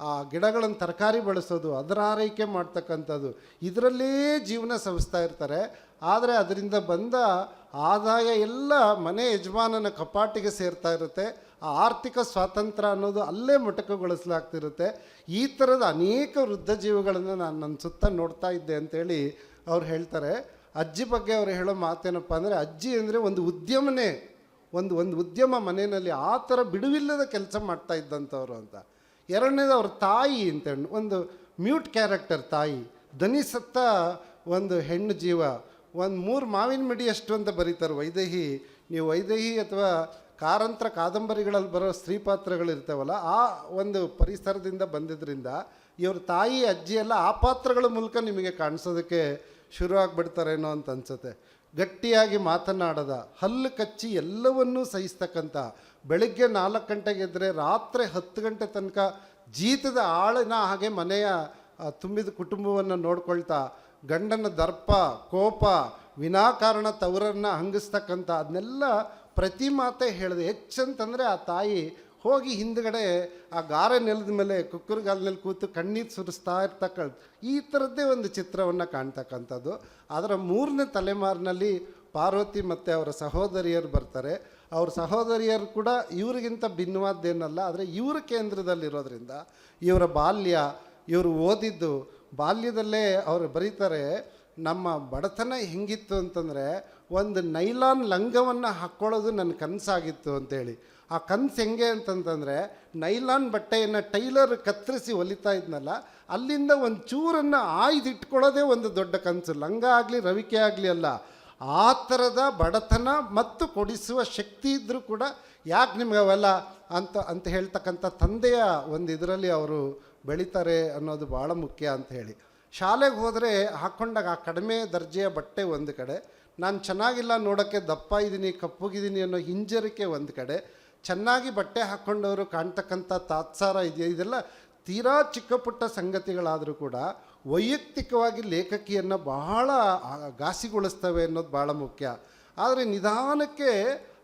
ಆ ಗಿಡಗಳನ್ನು ತರಕಾರಿ ಬೆಳೆಸೋದು, ಅದರ ಆರೈಕೆ ಮಾಡ್ತಕ್ಕಂಥದ್ದು, ಇದರಲ್ಲೇ ಜೀವನ ಸವಿಸ್ತಾ ಇರ್ತಾರೆ. ಆದರೆ ಅದರಿಂದ ಬಂದ ಆದಾಯ ಎಲ್ಲ ಮನೆ ಯಜಮಾನನ ಕಪಾಟಿಗೆ ಸೇರ್ತಾ ಇರುತ್ತೆ. ಆ ಆರ್ಥಿಕ ಸ್ವಾತಂತ್ರ್ಯ ಅನ್ನೋದು ಅಲ್ಲೇ ಮೊಟಕುಗೊಳಿಸಲಾಗ್ತಿರುತ್ತೆ. ಈ ಥರದ ಅನೇಕ ವೃದ್ಧ ಜೀವಗಳನ್ನು ನಾನು ನನ್ನ ಸುತ್ತ ನೋಡ್ತಾ ಇದ್ದೆ ಅಂತೇಳಿ ಅವ್ರು ಹೇಳ್ತಾರೆ. ಅಜ್ಜಿ ಬಗ್ಗೆ ಅವ್ರು ಹೇಳೋ ಮಾತೇನಪ್ಪ ಅಂದರೆ, ಅಜ್ಜಿ ಅಂದರೆ ಒಂದು ಉದ್ಯಮನೇ. ಒಂದು ಒಂದು ಉದ್ಯಮ ಮನೆಯಲ್ಲಿ ಆ ಥರ ಬಿಡುವಿಲ್ಲದ ಕೆಲಸ ಮಾಡ್ತಾ ಇದ್ದಂಥವ್ರು ಅಂತ. ಎರಡನೇದು ಅವ್ರ ತಾಯಿ ಅಂತ ಒಂದು ಮ್ಯೂಟ್ ಕ್ಯಾರೆಕ್ಟರ್ ತಾಯಿ, ದನಿ ಸತ್ತ ಒಂದು ಹೆಣ್ಣು ಜೀವ, ಒಂದು ಮೂರು ಮಾವಿನ ಮಿಡಿಯಷ್ಟು ಅಂತ ಬರೀತಾರೆ ವೈದೇಹಿ. ನೀವು ವೈದೇಹಿ ಅಥವಾ ಕಾರಂತರ ಕಾದಂಬರಿಗಳಲ್ಲಿ ಬರೋ ಸ್ತ್ರೀ ಪಾತ್ರಗಳಿರ್ತಾವಲ್ಲ, ಆ ಒಂದು ಪರಿಸರದಿಂದ ಬಂದಿದ್ದರಿಂದ ಇವ್ರ ತಾಯಿ, ಅಜ್ಜಿ ಎಲ್ಲ ಆ ಪಾತ್ರಗಳ ಮೂಲಕ ನಿಮಗೆ ಕಾಣಿಸೋದಕ್ಕೆ ಶುರು ಆಗಿಬಿಡ್ತಾರೇನೋ ಅಂತ ಅನ್ಸುತ್ತೆ. ಗಟ್ಟಿಯಾಗಿ ಮಾತನಾಡದ ಹಲ್ಲು ಕಚ್ಚಿ ಎಲ್ಲವನ್ನೂ ಸಹಿಸ್ತಕ್ಕಂಥ ಬೆಳಗ್ಗೆ ನಾಲ್ಕು ಗಂಟೆಗೆ ಎದ್ದರೆ ರಾತ್ರಿ ಹತ್ತು ಗಂಟೆ ತನಕ ಜೀತದ ಆಳಿನ ಹಾಗೆ ಮನೆಯ ತುಂಬಿದ ಕುಟುಂಬವನ್ನು ನೋಡ್ಕೊಳ್ತಾ ಗಂಡನ ದರ್ಪ, ಕೋಪ, ವಿನಾಕಾರಣ ತವರನ್ನು ಹಂಗಿಸ್ತಕ್ಕಂಥ ಅದನ್ನೆಲ್ಲ ಪ್ರತಿ ಮಾತೇ ಹೇಳಿದೆ. ಹೆಚ್ಚಂತಂದರೆ ಆ ತಾಯಿ ಹೋಗಿ ಹಿಂದ್ಗಡೆ ಆ ಗಾರೆ ನೆಲದ ಮೇಲೆ ಕುಕ್ಕರ್ಗಾಲ್ನಲ್ಲಿ ಕೂತು ಕಣ್ಣೀರು ಸುರಿಸ್ತಾ ಇರ್ತಕ್ಕಂಥ, ಈ ಥರದ್ದೇ ಒಂದು ಚಿತ್ರವನ್ನು ಕಾಣ್ತಕ್ಕಂಥದ್ದು. ಅದರ ಮೂರನೇ ತಲೆಮಾರಿನಲ್ಲಿ ಪಾರ್ವತಿ ಮತ್ತು ಅವರ ಸಹೋದರಿಯರು ಬರ್ತಾರೆ. ಅವ್ರ ಸಹೋದರಿಯರು ಕೂಡ ಇವರಿಗಿಂತ ಭಿನ್ನವಾದ್ದೇನಲ್ಲ, ಆದರೆ ಇವ್ರ ಕೇಂದ್ರದಲ್ಲಿರೋದ್ರಿಂದ ಇವರ ಬಾಲ್ಯ, ಇವರು ಓದಿದ್ದು ಬಾಲ್ಯದಲ್ಲೇ ಅವರು ಬರೀತಾರೆ, ನಮ್ಮ ಬಡತನ ಹೆಂಗಿತ್ತು ಅಂತಂದರೆ ಒಂದು ನೈಲಾನ್ ಲಂಗವನ್ನು ಹಾಕ್ಕೊಳ್ಳೋದು ನನ್ನ ಕನಸಾಗಿತ್ತು ಅಂತೇಳಿ. ಆ ಕನ್ಸು ಹೆಂಗೆ ಅಂತಂತಂದರೆ ನೈಲಾನ್ ಬಟ್ಟೆಯನ್ನು ಟೈಲರ್ ಕತ್ತರಿಸಿ ಹೊಲಿತಾ ಇದ್ನಲ್ಲ, ಅಲ್ಲಿಂದ ಒಂದು ಚೂರನ್ನು ಆಯ್ದಿಟ್ಕೊಳ್ಳೋದೇ ಒಂದು ದೊಡ್ಡ ಕನಸು. ಲಂಗ ಆಗಲಿ, ರವಿಕೆ ಆಗಲಿ ಅಲ್ಲ, ಆ ಥರದ ಬಡತನ ಮತ್ತು ಕೊಡಿಸುವ ಶಕ್ತಿ ಇದ್ದರೂ ಕೂಡ ಯಾಕೆ ನಿಮ್ಗೆ ಅವೆಲ್ಲ ಅಂತ ಅಂತ ಹೇಳ್ತಕ್ಕಂಥ ತಂದೆಯ ಒಂದು ಇದರಲ್ಲಿ ಅವರು ಬೆಳೀತಾರೆ ಅನ್ನೋದು ಭಾಳ ಮುಖ್ಯ ಅಂತ ಹೇಳಿ. ಶಾಲೆಗೆ ಹೋದರೆ ಹಾಕ್ಕೊಂಡಾಗ ಆ ಕಡಿಮೆ ದರ್ಜೆಯ ಬಟ್ಟೆ ಒಂದು ಕಡೆ, ನಾನು ಚೆನ್ನಾಗಿಲ್ಲ ನೋಡೋಕ್ಕೆ ದಪ್ಪ ಇದ್ದೀನಿ, ಕಪ್ಪುಗಿದ್ದೀನಿ ಅನ್ನೋ ಹಿಂಜರಿಕೆ ಒಂದು ಕಡೆ ಚೆನ್ನಾಗಿ ಬಟ್ಟೆ ಹಾಕ್ಕೊಂಡವರು ಕಾಣ್ತಕ್ಕಂಥ ತಾತ್ಸಾರ ಇದೆಯಾ? ಇದೆಲ್ಲ ತೀರಾ ಚಿಕ್ಕ ಪುಟ್ಟ ಸಂಗತಿಗಳಾದರೂ ಕೂಡ ವೈಯಕ್ತಿಕವಾಗಿ ಲೇಖಕಿಯನ್ನು ಬಹಳ ಘಾಸಿಗೊಳಿಸ್ತವೆ ಅನ್ನೋದು ಭಾಳ ಮುಖ್ಯ. ಆದರೆ ನಿಧಾನಕ್ಕೆ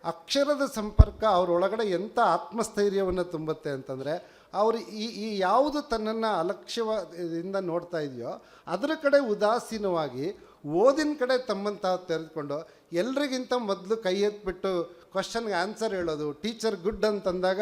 ಅಕ್ಷರದ ಸಂಪರ್ಕ ಅವರೊಳಗಡೆ ಎಂಥ ಆತ್ಮಸ್ಥೈರ್ಯವನ್ನು ತುಂಬುತ್ತೆ ಅಂತಂದರೆ, ಅವರು ಈ ಈ ಯಾವುದು ತನ್ನನ್ನು ಅಲಕ್ಷ್ಯದಿಂದ ನೋಡ್ತಾ ಇದೆಯೋ, ಅದರ ಕಡೆ ಉದಾಸೀನವಾಗಿ ಓದಿನ ಕಡೆ ತಮ್ಮಂತ ತೆರೆದುಕೊಂಡು ಎಲ್ರಿಗಿಂತ ಮೊದಲು ಕೈ ಎತ್ಬಿಟ್ಟು ಕ್ವಶನ್ಗೆ ಆನ್ಸರ್ ಹೇಳೋದು ಟೀಚರ್ ಗುಡ್ ಅಂತಂದಾಗ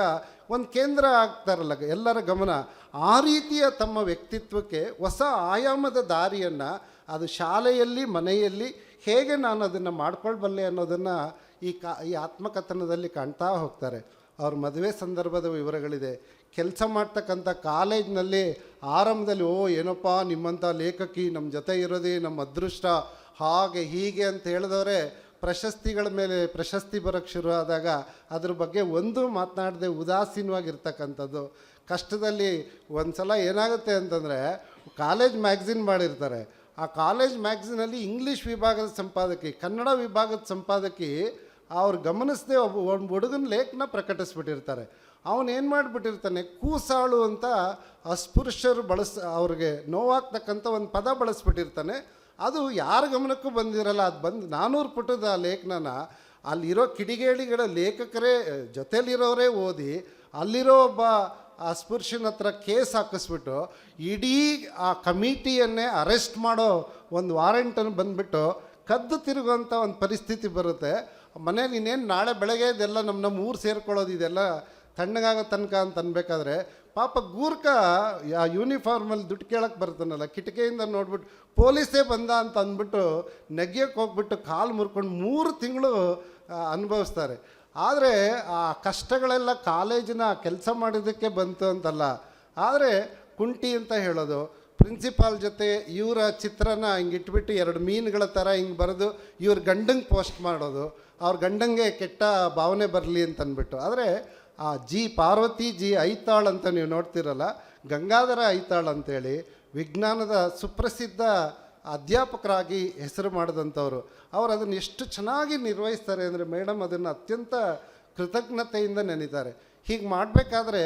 ಒಂದು ಕೇಂದ್ರ ಆಗ್ತಾರಲ್ಲ, ಎಲ್ಲರ ಗಮನ. ಆ ರೀತಿಯ ತಮ್ಮ ವ್ಯಕ್ತಿತ್ವಕ್ಕೆ ಹೊಸ ಆಯಾಮದ ದಾರಿಯನ್ನು ಅದು ಶಾಲೆಯಲ್ಲಿ, ಮನೆಯಲ್ಲಿ ಹೇಗೆ ನಾನು ಅದನ್ನು ಮಾಡ್ಕೊಳ್ಬಲ್ಲೆ ಅನ್ನೋದನ್ನು ಈ ಕಾ, ಈ ಆತ್ಮಕಥನದಲ್ಲಿ ಕಾಣ್ತಾ ಹೋಗ್ತಾರೆ. ಅವ್ರ ಮದುವೆ ಸಂದರ್ಭದ ವಿವರಗಳಿದೆ. ಕೆಲಸ ಮಾಡ್ತಕ್ಕಂಥ ಕಾಲೇಜ್ನಲ್ಲಿ ಆರಂಭದಲ್ಲಿ, ಓ, ಏನಪ್ಪ ನಿಮ್ಮಂಥ ಲೇಖಕಿ ನಮ್ಮ ಜೊತೆ ಇರೋದೇ ನಮ್ಮ ಅದೃಷ್ಟ, ಹಾಗೆ ಹೀಗೆ ಅಂತ ಹೇಳಿದವರೇ ಪ್ರಶಸ್ತಿಗಳ ಮೇಲೆ ಪ್ರಶಸ್ತಿ ಬರೋಕ್ಕೆ ಶುರು ಆದಾಗ ಅದ್ರ ಬಗ್ಗೆ ಒಂದು ಮಾತನಾಡದೆ ಉದಾಸೀನವಾಗಿರ್ತಕ್ಕಂಥದ್ದು. ಕಷ್ಟದಲ್ಲಿ ಒಂದು ಸಲ ಏನಾಗುತ್ತೆ ಅಂತಂದರೆ, ಕಾಲೇಜ್ ಮ್ಯಾಗ್ಝಿನ್ ಮಾಡಿರ್ತಾರೆ. ಆ ಕಾಲೇಜ್ ಮ್ಯಾಗ್ಝಿನಲ್ಲಿ ಇಂಗ್ಲೀಷ್ ವಿಭಾಗದ ಸಂಪಾದಕಿ, ಕನ್ನಡ ವಿಭಾಗದ ಸಂಪಾದಕಿ ಅವ್ರು ಗಮನಿಸದೆ ಒಬ್ಬ ಒಂದು ಹುಡುಗನ ಲೇಖನ ಪ್ರಕಟಿಸ್ಬಿಟ್ಟಿರ್ತಾರೆ. ಅವನೇನು ಮಾಡಿಬಿಟ್ಟಿರ್ತಾನೆ, ಕೂಸಾಳು ಅಂತ ಅಸ್ಪೃಶ್ಯರು ಬಳಸ, ಅವ್ರಿಗೆ ನೋವಾಗ್ತಕ್ಕಂಥ ಒಂದು ಪದ ಬಳಸ್ಬಿಟ್ಟಿರ್ತಾನೆ. ಅದು ಯಾರ ಗಮನಕ್ಕೂ ಬಂದಿರಲ್ಲ. ಅದು ಬಂದು ನಾನ್ನೂರು ಪುಟದ ಆ ಲೇಖನನ ಅಲ್ಲಿರೋ ಕಿಡಿಗೇಡಿಗಳ ಲೇಖಕರೇ ಜೊತೆಲಿರೋರೇ ಓದಿ ಅಲ್ಲಿರೋ ಒಬ್ಬ ಅಸ್ಪೃಶ್ಯನ ಹತ್ರ ಕೇಸ್ ಹಾಕಿಸ್ಬಿಟ್ಟು ಇಡೀ ಆ ಕಮಿಟಿಯನ್ನೇ ಅರೆಸ್ಟ್ ಮಾಡೋ ಒಂದು ವಾರೆಂಟನ್ನು ಬಂದುಬಿಟ್ಟು ಕದ್ದು ತಿರುಗುವಂಥ ಒಂದು ಪರಿಸ್ಥಿತಿ ಬರುತ್ತೆ. ಮನೇಲಿ ಇನ್ನೇನು ನಾಳೆ ಬೆಳಗ್ಗೆ ಇದೆಲ್ಲ ನಮ್ಮ ನಮ್ಮ ಊರು ಸೇರ್ಕೊಳ್ಳೋದು ಇದೆಲ್ಲ ತಣ್ಣಗಾಗೋ ತನಕ ಅಂತ ಅನ್ಬೇಕಾದ್ರೆ ಪಾಪ ಗೂರ್ಖ, ಆ ಯೂನಿಫಾರ್ಮಲ್ಲಿ ದುಡ್ಡು ಕೇಳಕ್ಕೆ ಬರ್ತಾನಲ್ಲ ಕಿಟಕಿಯಿಂದ ನೋಡ್ಬಿಟ್ಟು ಪೊಲೀಸೇ ಬಂದ ಅಂತ ಅಂದ್ಬಿಟ್ಟು ನೆಗೆಯಕ್ಕೆ ಹೋಗ್ಬಿಟ್ಟು ಕಾಲು ಮುರ್ಕೊಂಡು ಮೂರು ತಿಂಗಳು ಅನುಭವಿಸ್ತಾರೆ. ಆದರೆ ಆ ಕಷ್ಟಗಳೆಲ್ಲ ಕಾಲೇಜಿನ ಕೆಲಸ ಮಾಡಿದ್ದಕ್ಕೆ ಬಂತು ಅಂತಲ್ಲ. ಆದರೆ ಕುಂಟಿ ಅಂತ ಹೇಳೋದು, ಪ್ರಿನ್ಸಿಪಾಲ್ ಜೊತೆ ಇವರ ಚಿತ್ರನ ಹಿಂಗೆ ಇಟ್ಬಿಟ್ಟು ಎರಡು ಮೀನುಗಳ ಥರ ಹಿಂಗೆ ಬರೆದು ಇವ್ರ ಗಂಡಂಗೆ ಪೋಸ್ಟ್ ಮಾಡೋದು, ಅವ್ರ ಗಂಡಂಗೆ ಕೆಟ್ಟ ಭಾವನೆ ಬರಲಿ ಅಂತ ಅಂದ್ಬಿಟ್ಟು ಆದರೆ ಆ ಜಿ ಪಾರ್ವತಿ, ಜಿ ಐತಾಳ್ ಅಂತ ನೀವು ನೋಡ್ತಿರಲ್ಲ, ಗಂಗಾಧರ ಐತಾಳ್ ಅಂತೇಳಿ ವಿಜ್ಞಾನದ ಸುಪ್ರಸಿದ್ಧ ಅಧ್ಯಾಪಕರಾಗಿ ಹೆಸರು ಮಾಡಿದಂಥವ್ರು. ಅವರು ಅದನ್ನು ಎಷ್ಟು ಚೆನ್ನಾಗಿ ನಿರ್ವಹಿಸ್ತಾರೆ ಅಂದರೆ ಮೇಡಮ್ ಅದನ್ನು ಅತ್ಯಂತ ಕೃತಜ್ಞತೆಯಿಂದ ನೆನೀತಾರೆ. ಹೀಗೆ ಮಾಡಬೇಕಾದ್ರೆ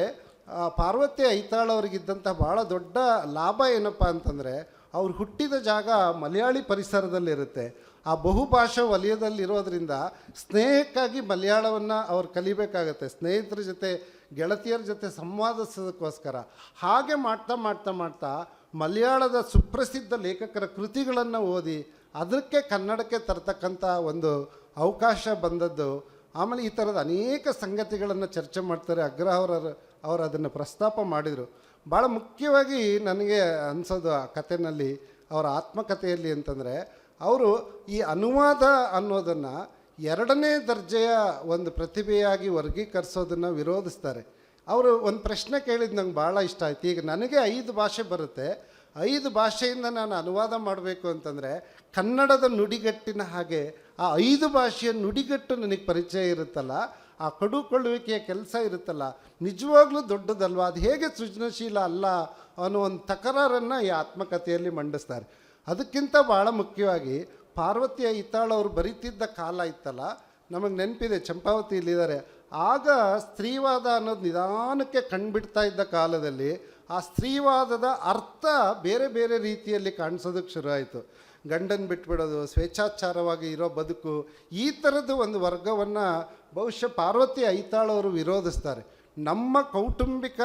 ಪಾರ್ವತಿ ಐತಾಳ್ ಅವರಿಗಿದ್ದಂಥ ಭಾಳ ದೊಡ್ಡ ಲಾಭ ಏನಪ್ಪ ಅಂತಂದರೆ, ಅವ್ರು ಹುಟ್ಟಿದ ಜಾಗ ಮಲಯಾಳಿ ಪರಿಸರದಲ್ಲಿರುತ್ತೆ. ಆ ಬಹುಭಾಷಾ ವಲಯದಲ್ಲಿರೋದ್ರಿಂದ ಸ್ನೇಹಕ್ಕಾಗಿ ಮಲಯಾಳವನ್ನು ಅವ್ರು ಕಲಿಬೇಕಾಗತ್ತೆ. ಸ್ನೇಹಿತರ ಜೊತೆ, ಗೆಳತಿಯರ ಜೊತೆ ಸಂವಾದಿಸೋದಕ್ಕೋಸ್ಕರ. ಹಾಗೆ ಮಾಡ್ತಾ ಮಾಡ್ತಾ ಮಾಡ್ತಾ ಮಲಯಾಳದ ಸುಪ್ರಸಿದ್ಧ ಲೇಖಕರ ಕೃತಿಗಳನ್ನು ಓದಿ ಅದಕ್ಕೆ ಕನ್ನಡಕ್ಕೆ ತರ್ತಕ್ಕಂಥ ಒಂದು ಅವಕಾಶ ಬಂದದ್ದು. ಆಮೇಲೆ ಈ ಥರದ ಅನೇಕ ಸಂಗತಿಗಳನ್ನು ಚರ್ಚೆ ಮಾಡ್ತಾರೆ ಅಗ್ರಹವರ ಅವರು ಅದನ್ನು ಪ್ರಸ್ತಾಪ ಮಾಡಿದರು. ಭಾಳ ಮುಖ್ಯವಾಗಿ ನನಗೆ ಅನಿಸೋದು ಆ ಕಥೆನಲ್ಲಿ, ಅವರ ಆತ್ಮಕಥೆಯಲ್ಲಿ ಅಂತಂದರೆ ಅವರು ಈ ಅನುವಾದ ಅನ್ನೋದನ್ನು ಎರಡನೇ ದರ್ಜೆಯ ಒಂದು ಪ್ರತಿಭೆಯಾಗಿ ವರ್ಗೀಕರಿಸೋದನ್ನು ವಿರೋಧಿಸ್ತಾರೆ. ಅವರು ಒಂದು ಪ್ರಶ್ನೆ ಕೇಳಿದ್ದು ನಂಗೆ ಭಾಳ ಇಷ್ಟ ಆಯ್ತು. ಈಗ ನನಗೆ ಐದು ಭಾಷೆ ಬರುತ್ತೆ. ಐದು ಭಾಷೆಯಿಂದ ನಾನು ಅನುವಾದ ಮಾಡಬೇಕು ಅಂತಂದರೆ ಕನ್ನಡದ ನುಡಿಗಟ್ಟಿನ ಹಾಗೆ ಆ ಐದು ಭಾಷೆಯ ನುಡಿಗಟ್ಟು ನನಗೆ ಪರಿಚಯ ಇರುತ್ತಲ್ಲ, ಆ ಕಡುಕೊಳ್ಳುವಿಕೆಯ ಕೆಲಸ ಇರುತ್ತಲ್ಲ, ನಿಜವಾಗ್ಲೂ ದೊಡ್ಡದಲ್ವ? ಅದು ಹೇಗೆ ಸೃಜನಶೀಲ ಅಲ್ಲ ಅನ್ನೋ ಒಂದು ತಕರಾರನ್ನು ಈ ಆತ್ಮಕಥೆಯಲ್ಲಿ ಮಂಡಿಸ್ತಾರೆ. ಅದಕ್ಕಿಂತ ಭಾಳ ಮುಖ್ಯವಾಗಿ ಪಾರ್ವತಿಯ ಐತಾಳ ಅವರು ಬರೀತಿದ್ದ ಕಾಲ ಇತ್ತಲ್ಲ, ನಮಗೆ ನೆನಪಿದೆ, ಚಂಪಾವತಿ ಇಲ್ಲಿದ್ದಾರೆ. ಆಗ ಸ್ತ್ರೀವಾದ ಅನ್ನೋದು ನಿಧಾನಕ್ಕೆ ಕಂಡುಬಿಡ್ತಾ ಇದ್ದ ಕಾಲದಲ್ಲಿ ಆ ಸ್ತ್ರೀವಾದದ ಅರ್ಥ ಬೇರೆ ಬೇರೆ ರೀತಿಯಲ್ಲಿ ಕಾಣಿಸೋದಕ್ಕೆ ಶುರುವಾಯಿತು ಗಂಡನ ಬಿಟ್ಬಿಡೋದು, ಸ್ವೇಚ್ಛಾಚಾರವಾಗಿ ಇರೋ ಬದುಕು, ಈ ಥರದ್ದು ಒಂದು ವರ್ಗವನ್ನು ಬಹುಶಃ ಪಾರ್ವತಿ ಐತಾಳವರು ವಿರೋಧಿಸ್ತಾರೆ. ನಮ್ಮ ಕೌಟುಂಬಿಕ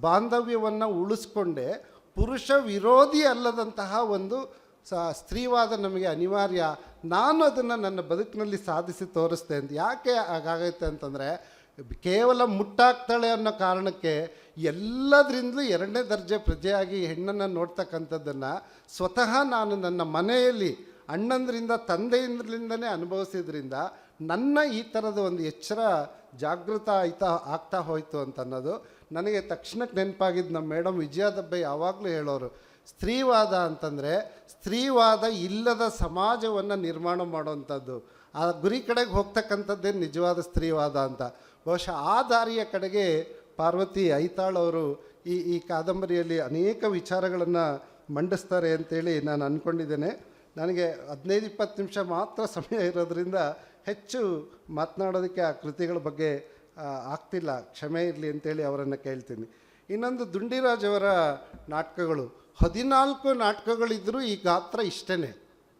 ಬಾಂಧವ್ಯವನ್ನು ಉಳಿಸ್ಕೊಂಡೆ ಪುರುಷ ವಿರೋಧಿ ಅಲ್ಲದಂತಹ ಒಂದು ಸ ಸ್ತ್ರೀವಾದ ನಮಗೆ ಅನಿವಾರ್ಯ. ನಾನು ಅದನ್ನು ನನ್ನ ಬದುಕಿನಲ್ಲಿ ಸಾಧಿಸಿ ತೋರಿಸ್ತೆ ಅಂತ ಯಾಕೆ ಹಾಗಾಗೈತೆ ಅಂತಂದರೆ, ಕೇವಲ ಮುಟ್ಟಾಗ್ತಾಳೆ ಅನ್ನೋ ಕಾರಣಕ್ಕೆ ಎಲ್ಲದರಿಂದಲೂ ಎರಡನೇ ದರ್ಜೆ ಪ್ರಜೆಯಾಗಿ ಹೆಣ್ಣನ್ನು ನೋಡ್ತಕ್ಕಂಥದ್ದನ್ನು ಸ್ವತಃ ನಾನು ನನ್ನ ಮನೆಯಲ್ಲಿ ಅಣ್ಣಂದ್ರಿಂದ ತಂದೆಯಿಂದಲೇ ಅನುಭವಿಸಿದ್ರಿಂದ ನನ್ನ ಈ ಥರದ ಒಂದು ಎಚ್ಚರ ಜಾಗೃತ ಆಯ್ತಾ ಆಗ್ತಾ ಹೋಯಿತು ಅಂತ ಅನ್ನೋದು ನನಗೆ ತಕ್ಷಣಕ್ಕೆ ನೆನಪಾಗಿದ್ದು ನಮ್ಮ ಮೇಡಮ್ ವಿಜಯ ಯಾವಾಗಲೂ ಹೇಳೋರು, ಸ್ತ್ರೀವಾದ ಅಂತಂದರೆ ಸ್ತ್ರೀವಾದ ಇಲ್ಲದ ಸಮಾಜವನ್ನು ನಿರ್ಮಾಣ ಮಾಡುವಂಥದ್ದು ಆ ಗುರಿ ಕಡೆಗೆ ಹೋಗ್ತಕ್ಕಂಥದ್ದೇ ನಿಜವಾದ ಸ್ತ್ರೀವಾದ ಅಂತ. ಬಹುಶಃ ಆ ದಾರಿಯ ಕಡೆಗೆ ಪಾರ್ವತಿ ಐತಾಳವರು ಈ ಈ ಕಾದಂಬರಿಯಲ್ಲಿ ಅನೇಕ ವಿಚಾರಗಳನ್ನು ಮಂಡಿಸ್ತಾರೆ ಅಂತೇಳಿ ನಾನು ಅಂದ್ಕೊಂಡಿದ್ದೇನೆ ನನಗೆ ಹದಿನೈದು ಇಪ್ಪತ್ತು ನಿಮಿಷ ಮಾತ್ರ ಸಮಯ ಇರೋದರಿಂದ ಹೆಚ್ಚು ಮಾತನಾಡೋದಕ್ಕೆ ಆ ಕೃತಿಗಳ ಬಗ್ಗೆ ಆಗ್ತಿಲ್ಲ, ಕ್ಷಮೆ ಇರಲಿ ಅಂತೇಳಿ ಅವರನ್ನು ಕೇಳ್ತೀನಿ. ಇನ್ನೊಂದು ದುಂಡಿರಾಜ್ ಅವರ ನಾಟಕಗಳು, ಹದಿನಾಲ್ಕು ನಾಟಕಗಳಿದ್ದರೂ ಈ ಗಾತ್ರ ಇಷ್ಟೇ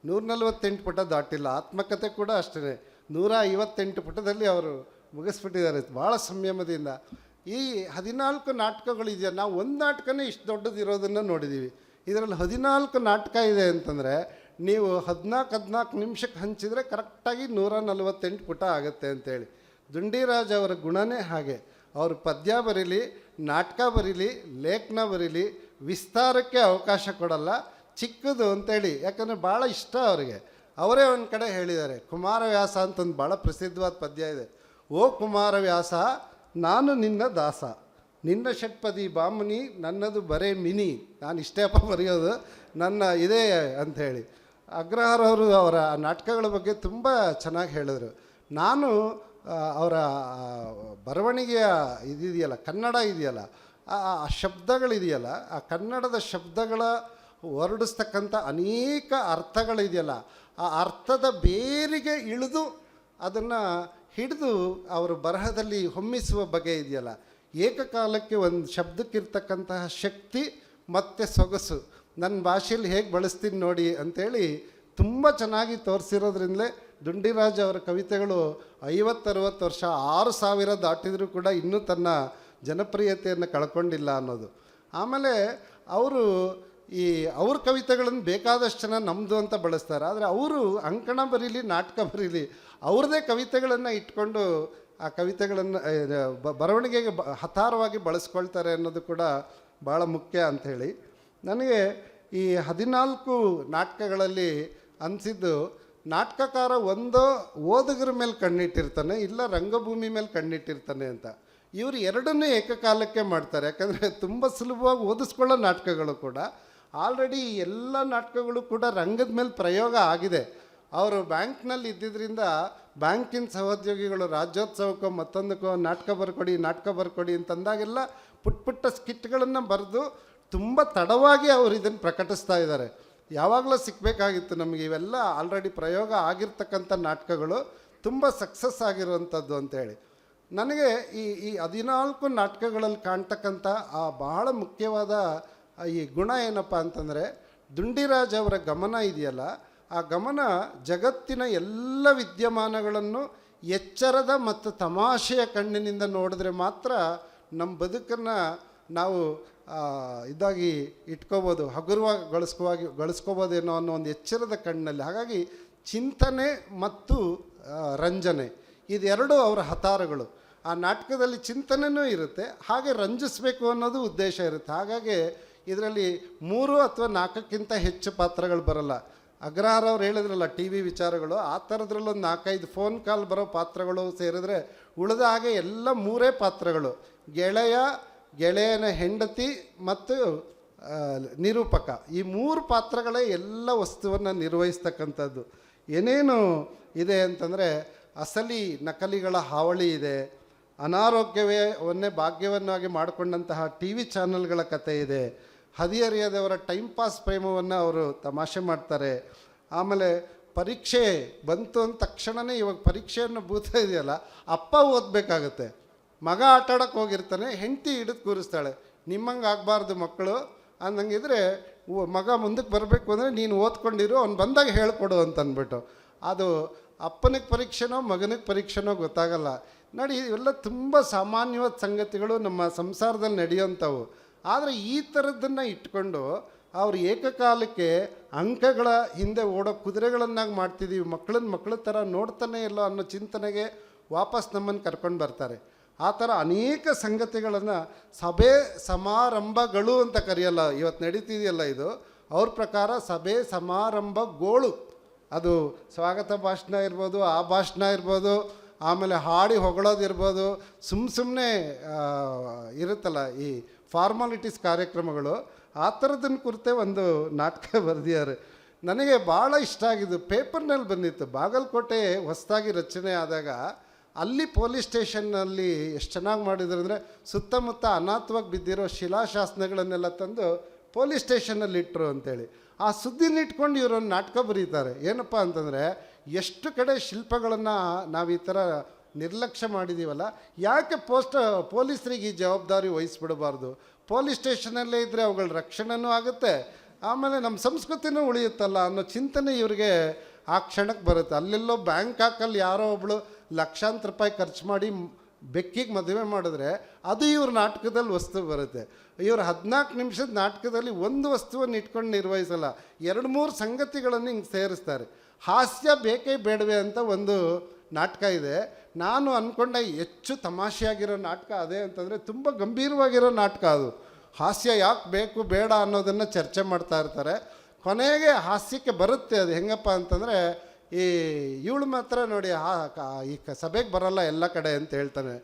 ನೂರ ನಲವತ್ತೆಂಟು ಪುಟ ದಾಟಿಲ್ಲ ಆತ್ಮಕಥೆ ಕೂಡ ಅಷ್ಟೇ ನೂರ ಐವತ್ತೆಂಟು ಪುಟದಲ್ಲಿ ಅವರು ಮುಗಿಸ್ಬಿಟ್ಟಿದ್ದಾರೆ ಭಾಳ ಸಂಯಮದಿಂದ. ಈ ಹದಿನಾಲ್ಕು ನಾಟಕಗಳಿದೆಯಾ, ನಾವು ಒಂದು ನಾಟಕನೇ ಇಷ್ಟು ದೊಡ್ಡದಿರೋದನ್ನು ನೋಡಿದ್ದೀವಿ ಇದರಲ್ಲಿ ಹದಿನಾಲ್ಕು ನಾಟಕ ಇದೆ ಅಂತಂದರೆ, ನೀವು ಹದಿನಾಲ್ಕು ಹದಿನಾಲ್ಕು ನಿಮಿಷಕ್ಕೆ ಹಂಚಿದರೆ ಕರೆಕ್ಟಾಗಿ ನೂರ ನಲವತ್ತೆಂಟು ಪುಟ ಆಗುತ್ತೆ ಅಂತೇಳಿ. ದುಂಡಿರಾಜ್ ಅವರ ಗುಣನೇ ಹಾಗೆ. ಅವರು ಪದ್ಯ ಬರೀಲಿ, ನಾಟಕ ಬರೀಲಿ, ಲೇಖನ ಬರೀಲಿ, ವಿಸ್ತಾರಕ್ಕೆ ಅವಕಾಶ ಕೊಡಲ್ಲ, ಚಿಕ್ಕದು ಅಂತೇಳಿ. ಯಾಕಂದರೆ ಭಾಳ ಇಷ್ಟ ಅವರಿಗೆ. ಅವರೇ ಒಂದು ಕಡೆ ಹೇಳಿದ್ದಾರೆ, ಕುಮಾರವ್ಯಾಸ ಅಂತಂದು ಭಾಳ ಪ್ರಸಿದ್ಧವಾದ ಪದ್ಯ ಇದೆ. ಓ ಕುಮಾರವ್ಯಾಸ, ನಾನು ನಿನ್ನ ದಾಸ. ನಿನ್ನ ಷಟ್ಪದಿ ಬಾಮುನಿ, ನನ್ನದು ಬರೇ ಮಿನಿ. ನಾನು ಇಷ್ಟೇಪ್ಪ ಬರೆಯೋದು, ನನ್ನ ಇದೇ ಅಂಥೇಳಿ ಅಗ್ರಹಾರವರು ಅವರ ನಾಟಕಗಳ ಬಗ್ಗೆ ತುಂಬ ಚೆನ್ನಾಗಿ ಹೇಳಿದರು. ನಾನು ಅವರ ಬರವಣಿಗೆಯ ಇದಿದೆಯಲ್ಲ, ಕನ್ನಡ ಇದೆಯಲ್ಲ, ಆ ಆ ಶಬ್ದಗಳಿದೆಯಲ್ಲ, ಆ ಕನ್ನಡದ ಶಬ್ದಗಳ ಹೊರಡಿಸ್ತಕ್ಕಂಥ ಅನೇಕ ಅರ್ಥಗಳಿದೆಯಲ್ಲ, ಆ ಅರ್ಥದ ಬೇರಿಗೆ ಇಳಿದು ಅದನ್ನು ಹಿಡಿದು ಅವರು ಬರಹದಲ್ಲಿ ಹೊಮ್ಮಿಸುವ ಬಗೆ ಇದೆಯಲ್ಲ, ಏಕಕಾಲಕ್ಕೆ ಒಂದು ಶಬ್ದಕ್ಕಿರ್ತಕ್ಕಂತಹ ಶಕ್ತಿ ಮತ್ತು ಸೊಗಸು. ನನ್ನ ಭಾಷೆಯಲ್ಲಿ ಹೇಗೆ ಬಳಸ್ತೀನಿ ನೋಡಿ ಅಂಥೇಳಿ ತುಂಬ ಚೆನ್ನಾಗಿ ತೋರಿಸಿರೋದ್ರಿಂದಲೇ ದುಂಡಿರಾಜ್ ಅವರ ಕವಿತೆಗಳು ಐವತ್ತರವತ್ತು ವರ್ಷ, ಆರು ಸಾವಿರ ದಾಟಿದರೂ ಕೂಡ ಇನ್ನೂ ತನ್ನ ಜನಪ್ರಿಯತೆಯನ್ನು ಕಳ್ಕೊಂಡಿಲ್ಲ ಅನ್ನೋದು. ಆಮೇಲೆ ಅವರು ಈ ಅವ್ರ ಕವಿತೆಗಳನ್ನು ಬೇಕಾದಷ್ಟು ಜನ ನಮ್ಮದು ಅಂತ ಬಳಸ್ತಾರೆ. ಆದರೆ ಅವರು ಅಂಕಣ ಬರೀಲಿ, ನಾಟಕ ಬರೀಲಿ, ಅವ್ರದ್ದೇ ಕವಿತೆಗಳನ್ನು ಇಟ್ಕೊಂಡು ಆ ಕವಿತೆಗಳನ್ನು ಬರವಣಿಗೆಗೆ ಬ, ಹತಾರವಾಗಿ ಬಳಸ್ಕೊಳ್ತಾರೆ ಅನ್ನೋದು ಕೂಡ ಭಾಳ ಮುಖ್ಯ ಅಂಥೇಳಿ ನನಗೆ ಈ ಹದಿನಾಲ್ಕು ನಾಟಕಗಳಲ್ಲಿ ಅನಿಸಿದ್ದು ನಾಟಕಕಾರ ಒಂದು ಓದುಗರ ಮೇಲೆ ಕಣ್ಣಿಟ್ಟಿರ್ತಾನೆ, ಇಲ್ಲ ರಂಗಭೂಮಿ ಮೇಲೆ ಕಣ್ಣಿಟ್ಟಿರ್ತಾನೆ ಅಂತ. ಇವರು ಎರಡನ್ನೂ ಏಕಕಾಲಕ್ಕೆ ಮಾಡ್ತಾರೆ. ಯಾಕಂದರೆ ತುಂಬ ಸುಲಭವಾಗಿ ಓದಿಸ್ಕೊಳ್ಳೋ ನಾಟಕಗಳು ಕೂಡ. ಆಲ್ರೆಡಿ ಎಲ್ಲ ನಾಟಕಗಳು ಕೂಡ ರಂಗದ ಮೇಲೆ ಪ್ರಯೋಗ ಆಗಿದೆ. ಅವರು ಬ್ಯಾಂಕ್ನಲ್ಲಿ ಇದ್ದಿದ್ದರಿಂದ ಬ್ಯಾಂಕಿನ ಸಹೋದ್ಯೋಗಿಗಳು ರಾಜ್ಯೋತ್ಸವಕ್ಕೋ ಮತ್ತೊಂದಕ್ಕೋ ನಾಟಕ ಬರ್ಕೊಡಿ ನಾಟಕ ಬರ್ಕೊಡಿ ಅಂತಂದಾಗೆಲ್ಲ ಪುಟ್ಟ ಪುಟ್ಟ ಸ್ಕಿಟ್ಗಳನ್ನು ಬರೆದು ತುಂಬ ತಡವಾಗಿ ಅವರು ಇದನ್ನು ಪ್ರಕಟಿಸ್ತಾ ಇದ್ದಾರೆ. ಯಾವಾಗಲೂ ಸಿಕ್ಕಬೇಕಾಗಿತ್ತು ನಮಗೆ ಇವೆಲ್ಲ ಆಲ್ರೆಡಿ ಪ್ರಯೋಗ ಆಗಿರ್ತಕ್ಕಂಥ ನಾಟಕಗಳು ತುಂಬ ಸಕ್ಸಸ್ ಆಗಿರುವಂಥದ್ದು ಅಂತೇಳಿ ನನಗೆ ಈ ಈ ಹದಿನಾಲ್ಕು ನಾಟಕಗಳಲ್ಲಿ ಕಾಣ್ತಕ್ಕಂಥ ಆ ಬಹಳ ಮುಖ್ಯವಾದ ಈ ಗುಣ ಏನಪ್ಪ ಅಂತಂದರೆ ದುಂಡಿರಾಜ್ ಅವರ ಗಮನ ಇದೆಯಲ್ಲ, ಆ ಗಮನ ಜಗತ್ತಿನ ಎಲ್ಲ ವಿದ್ಯಮಾನಗಳನ್ನು ಎಚ್ಚರದ ಮತ್ತು ತಮಾಷೆಯ ಕಣ್ಣಿನಿಂದ ನೋಡಿದ್ರೆ ಮಾತ್ರ ನಮ್ಮ ಬದುಕನ್ನು ನಾವು ಇದಾಗಿ ಇಟ್ಕೋಬೋದು, ಹಗುರವಾಗಿ ಗಳಿಸ್ಕೋವಾಗಿ ಗಳಿಸ್ಕೋಬೋದೇನೋ ಅನ್ನೋ ಒಂದು ಎಚ್ಚರದ ಕಣ್ಣಲ್ಲಿ. ಹಾಗಾಗಿ ಚಿಂತನೆ ಮತ್ತು ರಂಜನೆ, ಇದೆರಡು ಅವರ ಹತಾರಗಳು. ಆ ನಾಟಕದಲ್ಲಿ ಚಿಂತನೆಯೂ ಇರುತ್ತೆ, ಹಾಗೆ ರಂಜಿಸಬೇಕು ಅನ್ನೋದು ಉದ್ದೇಶ ಇರುತ್ತೆ. ಹಾಗಾಗಿ ಇದರಲ್ಲಿ ಮೂರು ಅಥವಾ ನಾಲ್ಕಕ್ಕಿಂತ ಹೆಚ್ಚು ಪಾತ್ರಗಳು ಬರಲ್ಲ. ಅಗ್ರಹಾರವ್ರು ಹೇಳಿದ್ರಲ್ಲ, ಟಿ ವಿ ವಿಚಾರಗಳು, ಆ ಥರದ್ರಲ್ಲೊಂದು ನಾಲ್ಕೈದು ಫೋನ್ ಕಾಲ್ ಬರೋ ಪಾತ್ರಗಳು ಸೇರಿದ್ರೆ ಉಳಿದ ಹಾಗೆ ಎಲ್ಲ ಮೂರೇ ಪಾತ್ರಗಳು. ಗೆಳೆಯ ಗೆಳೆಯನ ಹೆಂಡತಿ ಮತ್ತು ನಿರೂಪಕ. ಈ ಮೂರು ಪಾತ್ರಗಳೇ ಎಲ್ಲ ವಸ್ತುವನ್ನು ನಿರ್ವಹಿಸ್ತಕ್ಕಂಥದ್ದು. ಏನೇನು ಇದೆ ಅಂತಂದರೆ, ಅಸಲಿ ನಕಲಿಗಳ ಹಾವಳಿ ಇದೆ. ಅನಾರೋಗ್ಯವೇ ಒಂದೇ ಭಾಗ್ಯವನ್ನಾಗಿ ಮಾಡಿಕೊಂಡಂತಹ ಟಿ ವಿ ಚಾನಲ್ಗಳ ಕತೆ ಇದೆ. ಹದಿಹರಿಯದವರ ಟೈಮ್ ಪಾಸ್ ಪ್ರೇಮವನ್ನು ಅವರು ತಮಾಷೆ ಮಾಡ್ತಾರೆ. ಆಮೇಲೆ ಪರೀಕ್ಷೆ ಬಂತು ಅಂದ ತಕ್ಷಣವೇ ಇವಾಗ ಪರೀಕ್ಷೆಯನ್ನು ಬೂತ ಇದೆಯಲ್ಲ, ಅಪ್ಪ ಓದಬೇಕಾಗತ್ತೆ. ಮಗ ಆಟ ಆಡೋಕೆ ಹೋಗಿರ್ತಾನೆ, ಹೆಂಡತಿ ಹಿಡಿದು ಕೂರಿಸ್ತಾಳೆ. ನಿಮ್ಮಂಗೆ ಆಗಬಾರ್ದು ಮಕ್ಕಳು ಅಂದಂಗಿದ್ರೆ ಮಗ ಮುಂದಕ್ಕೆ ಬರಬೇಕು ಅಂದರೆ ನೀನು ಓದ್ಕೊಂಡಿರು, ಅವ್ನು ಬಂದಾಗ ಹೇಳ್ಕೊಡು ಅಂತ ಅಂದ್ಬಿಟ್ಟು ಅದು ಅಪ್ಪನಿಗೆ ಪರೀಕ್ಷೆನೋ, ಮಗನಿಗೆ ಪರೀಕ್ಷೆನೋ ಗೊತ್ತಾಗಲ್ಲ. ನೋಡಿ, ಇವೆಲ್ಲ ತುಂಬ ಸಾಮಾನ್ಯವಾದ ಸಂಗತಿಗಳು ನಮ್ಮ ಸಂಸಾರದಲ್ಲಿ ನಡೆಯುವಂಥವು. ಆದರೆ ಈ ಥರದ್ದನ್ನು ಇಟ್ಕೊಂಡು ಅವ್ರು ಏಕಕಾಲಕ್ಕೆ ಅಂಕಗಳ ಹಿಂದೆ ಓಡೋ ಕುದುರೆಗಳನ್ನಾಗಿ ಮಾಡ್ತಿದ್ದೀವಿ ಮಕ್ಕಳನ್ನ ಮಕ್ಕಳ ಥರ ನೋಡ್ತಾನೆ ಇಲ್ಲ ಅನ್ನೋ ಚಿಂತನೆಗೆ ವಾಪಸ್ ನಮ್ಮನ್ನು ಕರ್ಕೊಂಡು ಬರ್ತಾರೆ. ಆ ಥರ ಅನೇಕ ಸಂಗತಿಗಳನ್ನು ಸಭೆ ಸಮಾರಂಭಗಳು ಅಂತ ಕರೆಯಲ್ಲ, ಇವತ್ತು ನಡೀತಿದೆಯಲ್ಲ ಇದು. ಅವ್ರ ಪ್ರಕಾರ ಸಭೆ ಸಮಾರಂಭಗಳು. ಅದು ಸ್ವಾಗತ ಭಾಷಣ ಇರ್ಬೋದು, ಆ ಭಾಷಣ ಇರ್ಬೋದು, ಆಮೇಲೆ ಹಾಡಿ ಹೊಗಳೋದಿರ್ಬೋದು ಸುಮ್ಮ ಸುಮ್ಮನೆ ಇರುತ್ತಲ್ಲ ಈ ಫಾರ್ಮಾಲಿಟೀಸ್ ಕಾರ್ಯಕ್ರಮಗಳು. ಆ ಥರದನ್ನ ಕುರಿತೇ ಒಂದು ನಾಟಕ [LAUGHS] ಬರೆದಿದ್ದಾರೆ. ನನಗೆ ಭಾಳ ಇಷ್ಟ ಆಗಿದ್ದು, ಪೇಪರ್ನಲ್ಲಿ ಬಂದಿತ್ತು. ಬಾಗಲಕೋಟೆ ಹೊಸದಾಗಿ ರಚನೆ ಆದಾಗ ಅಲ್ಲಿ ಪೊಲೀಸ್ ಸ್ಟೇಷನ್ನಲ್ಲಿ ಎಷ್ಟು ಚೆನ್ನಾಗಿ ಮಾಡಿದ್ರು ಅಂದರೆ ಸುತ್ತಮುತ್ತ ಅನಾಥವಾಗಿ ಬಿದ್ದಿರೋ ಶಿಲಾಶಾಸನಗಳನ್ನೆಲ್ಲ ತಂದು ಪೊಲೀಸ್ ಸ್ಟೇಷನ್ನಲ್ಲಿ ಇಟ್ಟರು ಅಂತೇಳಿ. ಆ ಸುದ್ದಿನ ಇಟ್ಕೊಂಡು ಇವರೊಂದು ನಾಟಕ ಬರೀತಾರೆ. ಏನಪ್ಪ ಅಂತಂದರೆ ಎಷ್ಟು ಕಡೆ ಶಿಲ್ಪಗಳನ್ನು ನಾವು ಈ ಥರ ನಿರ್ಲಕ್ಷ್ಯ ಮಾಡಿದ್ದೀವಲ್ಲ ಯಾಕೆ ಪೋಸ್ಟ್ ಪೊಲೀಸರಿಗೆ ಈ ಜವಾಬ್ದಾರಿ ವಹಿಸ್ಬಿಡಬಾರ್ದು? ಪೊಲೀಸ್ ಸ್ಟೇಷನಲ್ಲೇ ಇದ್ದರೆ ಅವುಗಳ ರಕ್ಷಣೆನೂ ಆಗುತ್ತೆ, ಆಮೇಲೆ ನಮ್ಮ ಸಂಸ್ಕೃತಿನೂ ಉಳಿಯುತ್ತಲ್ಲ ಅನ್ನೋ ಚಿಂತನೆ ಇವರಿಗೆ ಆ ಕ್ಷಣಕ್ಕೆ ಬರುತ್ತೆ. ಅಲ್ಲೆಲ್ಲೋ ಬ್ಯಾಂಕಾಕಲ್ಲಿ ಯಾರೋ ಒಬ್ಬಳು ಲಕ್ಷಾಂತರ ರೂಪಾಯಿ ಖರ್ಚು ಮಾಡಿ ಬೆಕ್ಕಿಗೆ ಮದುವೆ ಮಾಡಿದ್ರೆ ಅದು ಇವ್ರ ನಾಟಕದಲ್ಲಿ ವಸ್ತು ಬರುತ್ತೆ. ಇವರು ಹದಿನಾಲ್ಕು ನಿಮಿಷದ ನಾಟಕದಲ್ಲಿ ಒಂದು ವಸ್ತುವನ್ನು ಇಟ್ಕೊಂಡು ನಿರ್ವಹಿಸಲ್ಲ, ಎರಡು ಮೂರು ಸಂಗತಿಗಳನ್ನು ಹಿಂಗೆ ಸೇರಿಸ್ತಾರೆ. ಹಾಸ್ಯ ಬೇಕೇ ಬೇಡವೆ ಅಂತ ಒಂದು ನಾಟಕ ಇದೆ. ನಾನು ಅಂದ್ಕೊಂಡೆ ಹೆಚ್ಚು ತಮಾಷೆಯಾಗಿರೋ ನಾಟಕ ಅದೇ ಅಂತಂದರೆ ತುಂಬ ಗಂಭೀರವಾಗಿರೋ ನಾಟಕ ಅದು. ಹಾಸ್ಯ ಯಾಕೆ ಬೇಕು, ಬೇಡ ಅನ್ನೋದನ್ನು ಚರ್ಚೆ ಮಾಡ್ತಾ ಇರ್ತಾರೆ. ಕೊನೆಗೆ ಹಾಸ್ಯಕ್ಕೆ ಬರುತ್ತೆ ಅದು ಹೆಂಗಪ್ಪ ಅಂತಂದರೆ ಈ ಇವಳು ಮಾತ್ರ ನೋಡಿ ಆ ಈ ಸಭೆಗೆ ಬರಲ್ಲ ಎಲ್ಲ ಕಡೆ ಅಂತ ಹೇಳ್ತಾನೆ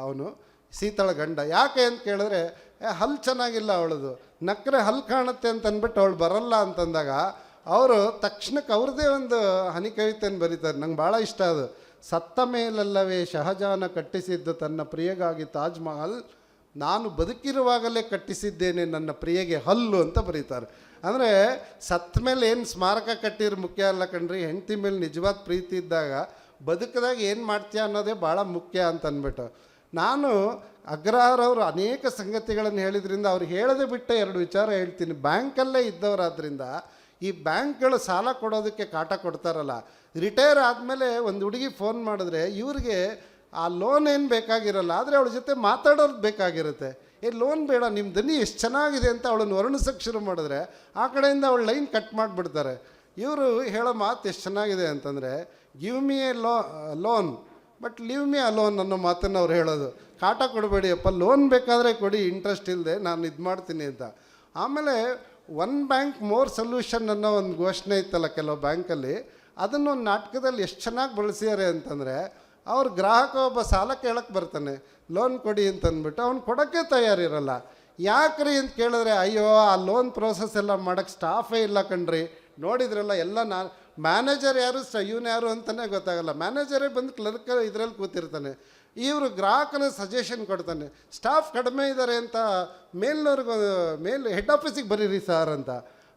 ಅವನು. ಸೀತಳ ಗಂಡ. ಯಾಕೆ ಅಂತ ಕೇಳಿದ್ರೆ "ಏ, ಹಲ್ಲು ಚೆನ್ನಾಗಿಲ್ಲ ಅವಳದು. ನಕ್ಕರೆ ಹಲ್ಲು ಕಾಣುತ್ತೆ ಅಂತ ಅಂದ್ಬಿಟ್ಟು ಅವಳು ಬರಲ್ಲ ಅಂತಂದಾಗ ಅವರು ತಕ್ಷಣಕ್ಕೆ ಅವ್ರದ್ದೇ ಒಂದು ಹನಿ ಕವಿತೆಯನ್ನು ಬರೀತಾರೆ. ನಂಗೆ ಭಾಳ ಇಷ್ಟ ಅದು. ಸತ್ತ ಮೇಲಲ್ಲವೇ ಶಹಜಾನ ಕಟ್ಟಿಸಿದ್ದು ತನ್ನ ಪ್ರಿಯಗಾಗಿ ತಾಜ್ ಮಹಲ್ ನಾನು ಬದುಕಿರುವಾಗಲೇ ಕಟ್ಟಿಸಿದ್ದೇನೆ ನನ್ನ ಪ್ರಿಯೆಗೆ ಹಲ್ಲು ಅಂತ ಬರೀತಾರೆ. ಅಂದರೆ ಸತ್ತ ಮೇಲೆ ಏನು ಸ್ಮಾರಕ ಕಟ್ಟಿರೋ ಮುಖ್ಯ ಅಲ್ಲ ಕಣ್ರಿ, ಹೆಂಡತಿ ಮೇಲೆ ನಿಜವಾದ ಪ್ರೀತಿ ಇದ್ದಾಗ ಬದುಕಿದಾಗ ಏನು ಮಾಡ್ತೀಯ ಅನ್ನೋದೇ ಭಾಳ ಮುಖ್ಯ ಅಂತ ಅಂದ್ಬಿಟ್ಟು ನಾನು ಅಗ್ರಹಾರವರು ಅನೇಕ ಸಂಗತಿಗಳನ್ನು ಹೇಳಿದ್ರಿಂದ ಅವ್ರು ಹೇಳದೆ ಬಿಟ್ಟ ಎರಡು ವಿಚಾರ ಹೇಳ್ತೀನಿ. ಬ್ಯಾಂಕಲ್ಲೇ ಇದ್ದವರಾದ್ರಿಂದ ಈ ಬ್ಯಾಂಕ್ಗಳು ಸಾಲ ಕೊಡೋದಕ್ಕೆ ಕಾಟ ಕೊಡ್ತಾರಲ್ಲ, ರಿಟೈರ್ ಆದಮೇಲೆ ಒಂದು ಹುಡುಗಿ ಫೋನ್ ಮಾಡಿದ್ರೆ ಇವ್ರಿಗೆ ಆ ಲೋನ್ ಏನು ಬೇಕಾಗಿರಲ್ಲ, ಆದರೆ ಅವಳ ಜೊತೆ ಮಾತಾಡೋದು ಬೇಕಾಗಿರುತ್ತೆ. ಏ ಲೋನ್ ಬೇಡ ನಿಮ್ಮ ದನಿ ಎಷ್ಟು ಚೆನ್ನಾಗಿದೆ ಅಂತ ಅವಳನ್ನು ವರ್ಣಿಸೋಕೆ ಶುರು ಮಾಡಿದ್ರೆ, ಆ ಕಡೆಯಿಂದ ಅವಳು ಲೈನ್ ಕಟ್ ಮಾಡಿಬಿಡ್ತಾರೆ. ಇವರು ಹೇಳೋ ಮಾತು ಎಷ್ಟು ಚೆನ್ನಾಗಿದೆ ಅಂತಂದರೆ give me a lo loan but leave me alone ಅನ್ನೋ ಮಾತನ್ನು ಅವ್ರು ಹೇಳೋದು. ಕಾಟ ಕೊಡಬೇಡಿ ಅಪ್ಪ ಲೋನ್ ಬೇಕಾದರೆ ಕೊಡಿ ಇಂಟ್ರೆಸ್ಟ್ ಇಲ್ಲದೆ ನಾನು ಇದು ಮಾಡ್ತೀನಿ ಅಂತ. ಆಮೇಲೆ ಒನ್ ಬ್ಯಾಂಕ್ ಮೋರ್ ಸೊಲ್ಯೂಷನ್ ಅನ್ನೋ ಒಂದು ಘೋಷಣೆ ಇತ್ತಲ್ಲ ಕೆಲವು ಬ್ಯಾಂಕಲ್ಲಿ ಅದನ್ನು ಒಂದು ನಾಟಕದಲ್ಲಿ ಎಷ್ಟು ಚೆನ್ನಾಗಿ ಬಳಸಿದ್ದಾರೆ ಅಂತಂದರೆ ಅವ್ರ ಗ್ರಾಹಕ ಒಬ್ಬ ಸಾಲ ಕೇಳಕ್ಕೆ ಬರ್ತಾನೆ ಲೋನ್ ಕೊಡಿ ಅಂತಂದ್ಬಿಟ್ಟು ಅವ್ನು ಕೊಡೋಕ್ಕೆ ತಯಾರಿರಲ್ಲ. ಯಾಕ್ರಿ ಅಂತ ಕೇಳಿದ್ರೆ, ಅಯ್ಯೋ, ಆ ಲೋನ್ ಪ್ರೋಸೆಸ್ ಎಲ್ಲ ಮಾಡೋಕ್ಕೆ ಸ್ಟಾಫೇ ಇಲ್ಲ ಕಣ್ರಿ. ನೋಡಿದ್ರಲ್ಲ, ಎಲ್ಲ ನಾ ಮ್ಯಾನೇಜರ್ ಯಾರು, ಸ, ಇವನು ಯಾರು ಅಂತಲೇ ಗೊತ್ತಾಗಲ್ಲ. ಮ್ಯಾನೇಜರೇ ಬಂದು ಕ್ಲರ್ಕ್ ಇದರಲ್ಲಿ ಕೂತಿರ್ತಾನೆ. ಇವರು ಗ್ರಾಹಕನ ಸಜೆಷನ್ ಕೊಡ್ತಾನೆ ಸ್ಟಾಫ್ ಕಡಿಮೆ ಇದ್ದಾರೆ ಅಂತ ಮೇಲ್ನವ್ರಿಗೆ, ಮೇಲ್ ಹೆಡ್ ಆಫೀಸಿಗೆ ಬರೀರಿ ಸರ್ ಅಂತ.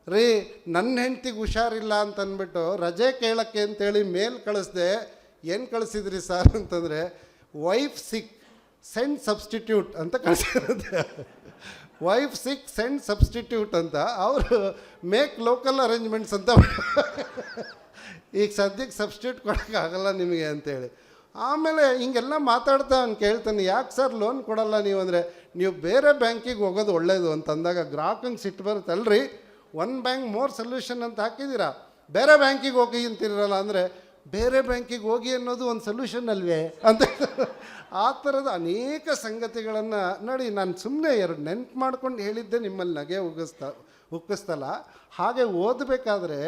ರೀ ನನ್ನ ಹೆಂಡ್ತಿಗೆ ಹುಷಾರಿಲ್ಲ ಅಂತ ಅಂದ್ಬಿಟ್ಟು ರಜೆ ಕೇಳೋಕ್ಕೆ ಅಂತೇಳಿ ಮೇಲ್ ಕಳಿಸ್ದೆ ಏನು ಕಳಿಸಿದ್ರಿ ಸರ್ ಅಂತಂದರೆ ವೈಫ್ ಸಿಕ್ ಸೆಂಡ್ ಸಬ್ಸ್ಟಿಟ್ಯೂಟ್ ಅಂತ ಕಳಿಸಿರುತ್ತೆ. ವೈಫ್ ಸಿಕ್ ಸೆಂಡ್ ಸಬ್ಸ್ಟಿಟ್ಯೂಟ್ ಅಂತ. ಅವರು ಮೇಕ್ ಲೋಕಲ್ ಅರೇಂಜ್ಮೆಂಟ್ಸ್ ಅಂತ. ಈಗ ಸದ್ಯಕ್ಕೆ ಸಬ್ಸ್ಟಿಟ್ಯೂಟ್ ಕೊಡೋಕ್ಕಾಗಲ್ಲ ನಿಮಗೆ ಅಂತೇಳಿ. ಆಮೇಲೆ ಹಿಂಗೆಲ್ಲ ಮಾತಾಡ್ತಾ ಅವ್ನು ಕೇಳ್ತಾನೆ, ಯಾಕೆ ಸರ್ ಲೋನ್ ಕೊಡಲ್ಲ ನೀವು ಅಂದರೆ, ನೀವು ಬೇರೆ ಬ್ಯಾಂಕಿಗೆ ಹೋಗೋದು ಒಳ್ಳೆಯದು ಅಂತಂದಾಗ ಗ್ರಾಹಕಂಗೆ ಸಿಟ್ಟು ಬರುತ್ತಲ್ರಿ? ಒನ್ ಬ್ಯಾಂಕ್ ಮೋರ್ ಸೊಲ್ಯೂಷನ್ ಅಂತ ಹಾಕಿದ್ದೀರಾ? ಬೇರೆ ಬ್ಯಾಂಕಿಗೆ ಹೋಗಿ ಅಂತಿರಲ್ಲ ಅಂದರೆ ಬೇರೆ ಬ್ಯಾಂಕಿಗೆ ಹೋಗಿ ಅನ್ನೋದು ಒಂದು ಸೊಲ್ಯೂಷನ್ ಅಲ್ವೇ? ಅಂತ ಆ ಥರದ ಅನೇಕ ಸಂಗತಿಗಳನ್ನು ನೋಡಿ, ನಾನು ಸುಮ್ಮನೆ ಎರಡು ನೆನ್ಪು ಮಾಡ್ಕೊಂಡು ಹೇಳಿದ್ದೆ ನಿಮ್ಮಲ್ಲಿ ನಗೆ ಉಗಿಸ್ತಾ, ಉಕ್ಕಿಸ್ತಲ್ಲ. ಹಾಗೆ ಓದಬೇಕಾದ್ರೆ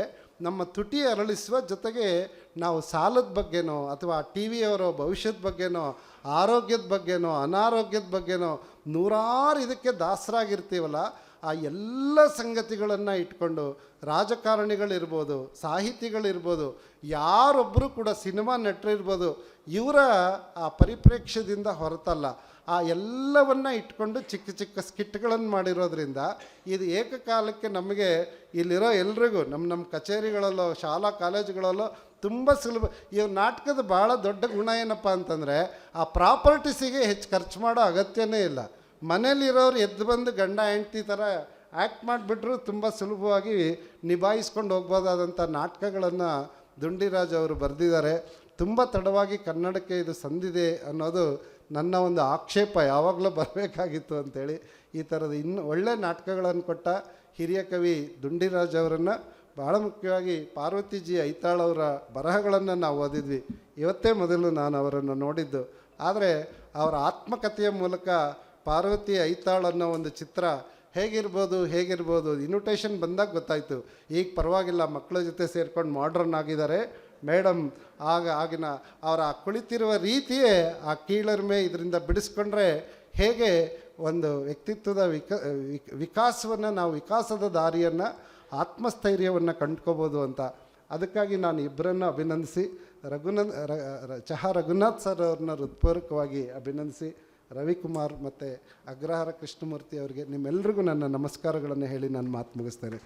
ನಮ್ಮ ತುಟಿ ಅರಳಿಸುವ ಜೊತೆಗೆ ನಾವು ಸಾಲದ ಬಗ್ಗೆನೋ ಅಥವಾ ಟಿ ವಿಯವರ ಭವಿಷ್ಯದ ಬಗ್ಗೆನೋ, ಆರೋಗ್ಯದ ಬಗ್ಗೆನೋ, ಅನಾರೋಗ್ಯದ ಬಗ್ಗೆನೋ ನೂರಾರು ಇದಕ್ಕೆ ದಾಸರಾಗಿರ್ತೀವಲ್ಲ. ಆ ಎಲ್ಲ ಸಂಗತಿಗಳನ್ನು ಇಟ್ಕೊಂಡು ರಾಜಕಾರಣಿಗಳಿರ್ಬೋದು, ಸಾಹಿತಿಗಳಿರ್ಬೋದು ಯಾರೊಬ್ಬರು ಕೂಡ ಸಿನಿಮಾ ನಟರಿರ್ಬೋದು, ಇವರ ಆ ಪರಿಪ್ರೇಕ್ಷ್ಯದಿಂದ ಹೊರತಲ್ಲ. ಆ ಎಲ್ಲವನ್ನ ಇಟ್ಕೊಂಡು ಚಿಕ್ಕ ಚಿಕ್ಕ ಸ್ಕಿಟ್ಗಳನ್ನು ಮಾಡಿರೋದ್ರಿಂದ ಇದು ಏಕಕಾಲಕ್ಕೆ ನಮಗೆ ಇಲ್ಲಿರೋ ಎಲ್ರಿಗೂ ನಮ್ಮ ನಮ್ಮ ಕಚೇರಿಗಳಲ್ಲೋ, ಶಾಲಾ ಕಾಲೇಜುಗಳಲ್ಲೋ ತುಂಬ ಸುಲಭ. ಈ ನಾಟಕದ ಭಾಳ ದೊಡ್ಡ ಗುಣ ಏನಪ್ಪ ಅಂತಂದರೆ, ಆ ಪ್ರಾಪರ್ಟೀಸಿಗೆ ಹೆಚ್ಚು ಖರ್ಚು ಮಾಡೋ ಅಗತ್ಯನೇ ಇಲ್ಲ. ಮನೇಲಿರೋರು ಎದ್ದು ಬಂದು ಗಂಡ ಹೆಂಡ್ತಿ ಥರ ಆ್ಯಕ್ಟ್ ಮಾಡಿಬಿಟ್ರು ತುಂಬ ಸುಲಭವಾಗಿ ನಿಭಾಯಿಸ್ಕೊಂಡು ಹೋಗ್ಬೋದಾದಂಥ ನಾಟಕಗಳನ್ನು ದುಂಡಿರಾಜ್ ಅವರು ಬರೆದಿದ್ದಾರೆ. ತುಂಬ ತಡವಾಗಿ ಕನ್ನಡಕ್ಕೆ ಇದು ಸಂದಿದೆ ಅನ್ನೋದು ನನ್ನ ಒಂದು ಆಕ್ಷೇಪ, ಯಾವಾಗಲೂ ಬರಬೇಕಾಗಿತ್ತು ಅಂಥೇಳಿ ಈ ಥರದ ಇನ್ನು ಒಳ್ಳೆ ನಾಟಕಗಳನ್ನು ಕೊಟ್ಟ ಹಿರಿಯ ಕವಿ ದುಂಡಿರಾಜ್ ಅವರನ್ನು ಭಾಳ ಮುಖ್ಯವಾಗಿ ಪಾರ್ವತಿಜಿ ಐತಾಳವರ ಬರಹಗಳನ್ನು ನಾವು ಓದಿದ್ವಿ. ಇವತ್ತೇ ಮೊದಲು ನಾನು ಅವರನ್ನು ನೋಡಿದ್ದು. ಆದರೆ ಅವರ ಆತ್ಮಕಥೆಯ ಮೂಲಕ ಪಾರ್ವತಿ ಐತಾಳ್ ಅನ್ನೋ ಒಂದು ಚಿತ್ರ ಹೇಗಿರ್ಬೋದು ಹೇಗಿರ್ಬೋದು ಇನ್ವಿಟೇಷನ್ ಬಂದಾಗ ಗೊತ್ತಾಯಿತು. ಈಗ ಪರವಾಗಿಲ್ಲ ಮಕ್ಕಳ ಜೊತೆ ಸೇರ್ಕೊಂಡು ಮಾಡ್ರನ್ ಆಗಿದ್ದಾರೆ. ಮೇಡಮ್ ಆಗ ಆಗಿನ ಅವರ ಕುಳಿತಿರುವ ರೀತಿಯೇ ಆ ಕೀಳರಿಮೆ ಇದರಿಂದ ಬಿಡಿಸ್ಕೊಂಡ್ರೆ ಹೇಗೆ ಒಂದು ವ್ಯಕ್ತಿತ್ವದ ವಿಕ ವಿಕಾಸವನ್ನು ನಾವು ವಿಕಾಸದ ದಾರಿಯನ್ನು, ಆತ್ಮಸ್ಥೈರ್ಯವನ್ನು ಕಂಡ್ಕೋಬೋದು ಅಂತ. ಅದಕ್ಕಾಗಿ ನಾನು ಇಬ್ಬರನ್ನು ಅಭಿನಂದಿಸಿ ರ- ಚಹಾ ರಘುನಾಥ್ ಸರ್ ಅವ್ರನ್ನ ಹೃತ್ಪೂರ್ವಕವಾಗಿ ಅಭಿನಂದಿಸಿ. ರವಿಕುಮಾರ್ ಮತ್ತು ಅಗ್ರಹಾರ ಕೃಷ್ಣಮೂರ್ತಿ ಅವರಿಗೆ ನಿಮ್ಮೆಲ್ಲರಿಗೂ ನನ್ನ ನಮಸ್ಕಾರಗಳನ್ನು ಹೇಳಿ ನಾನು ಮಾತು ಮುಗಿಸ್ತೇನೆ.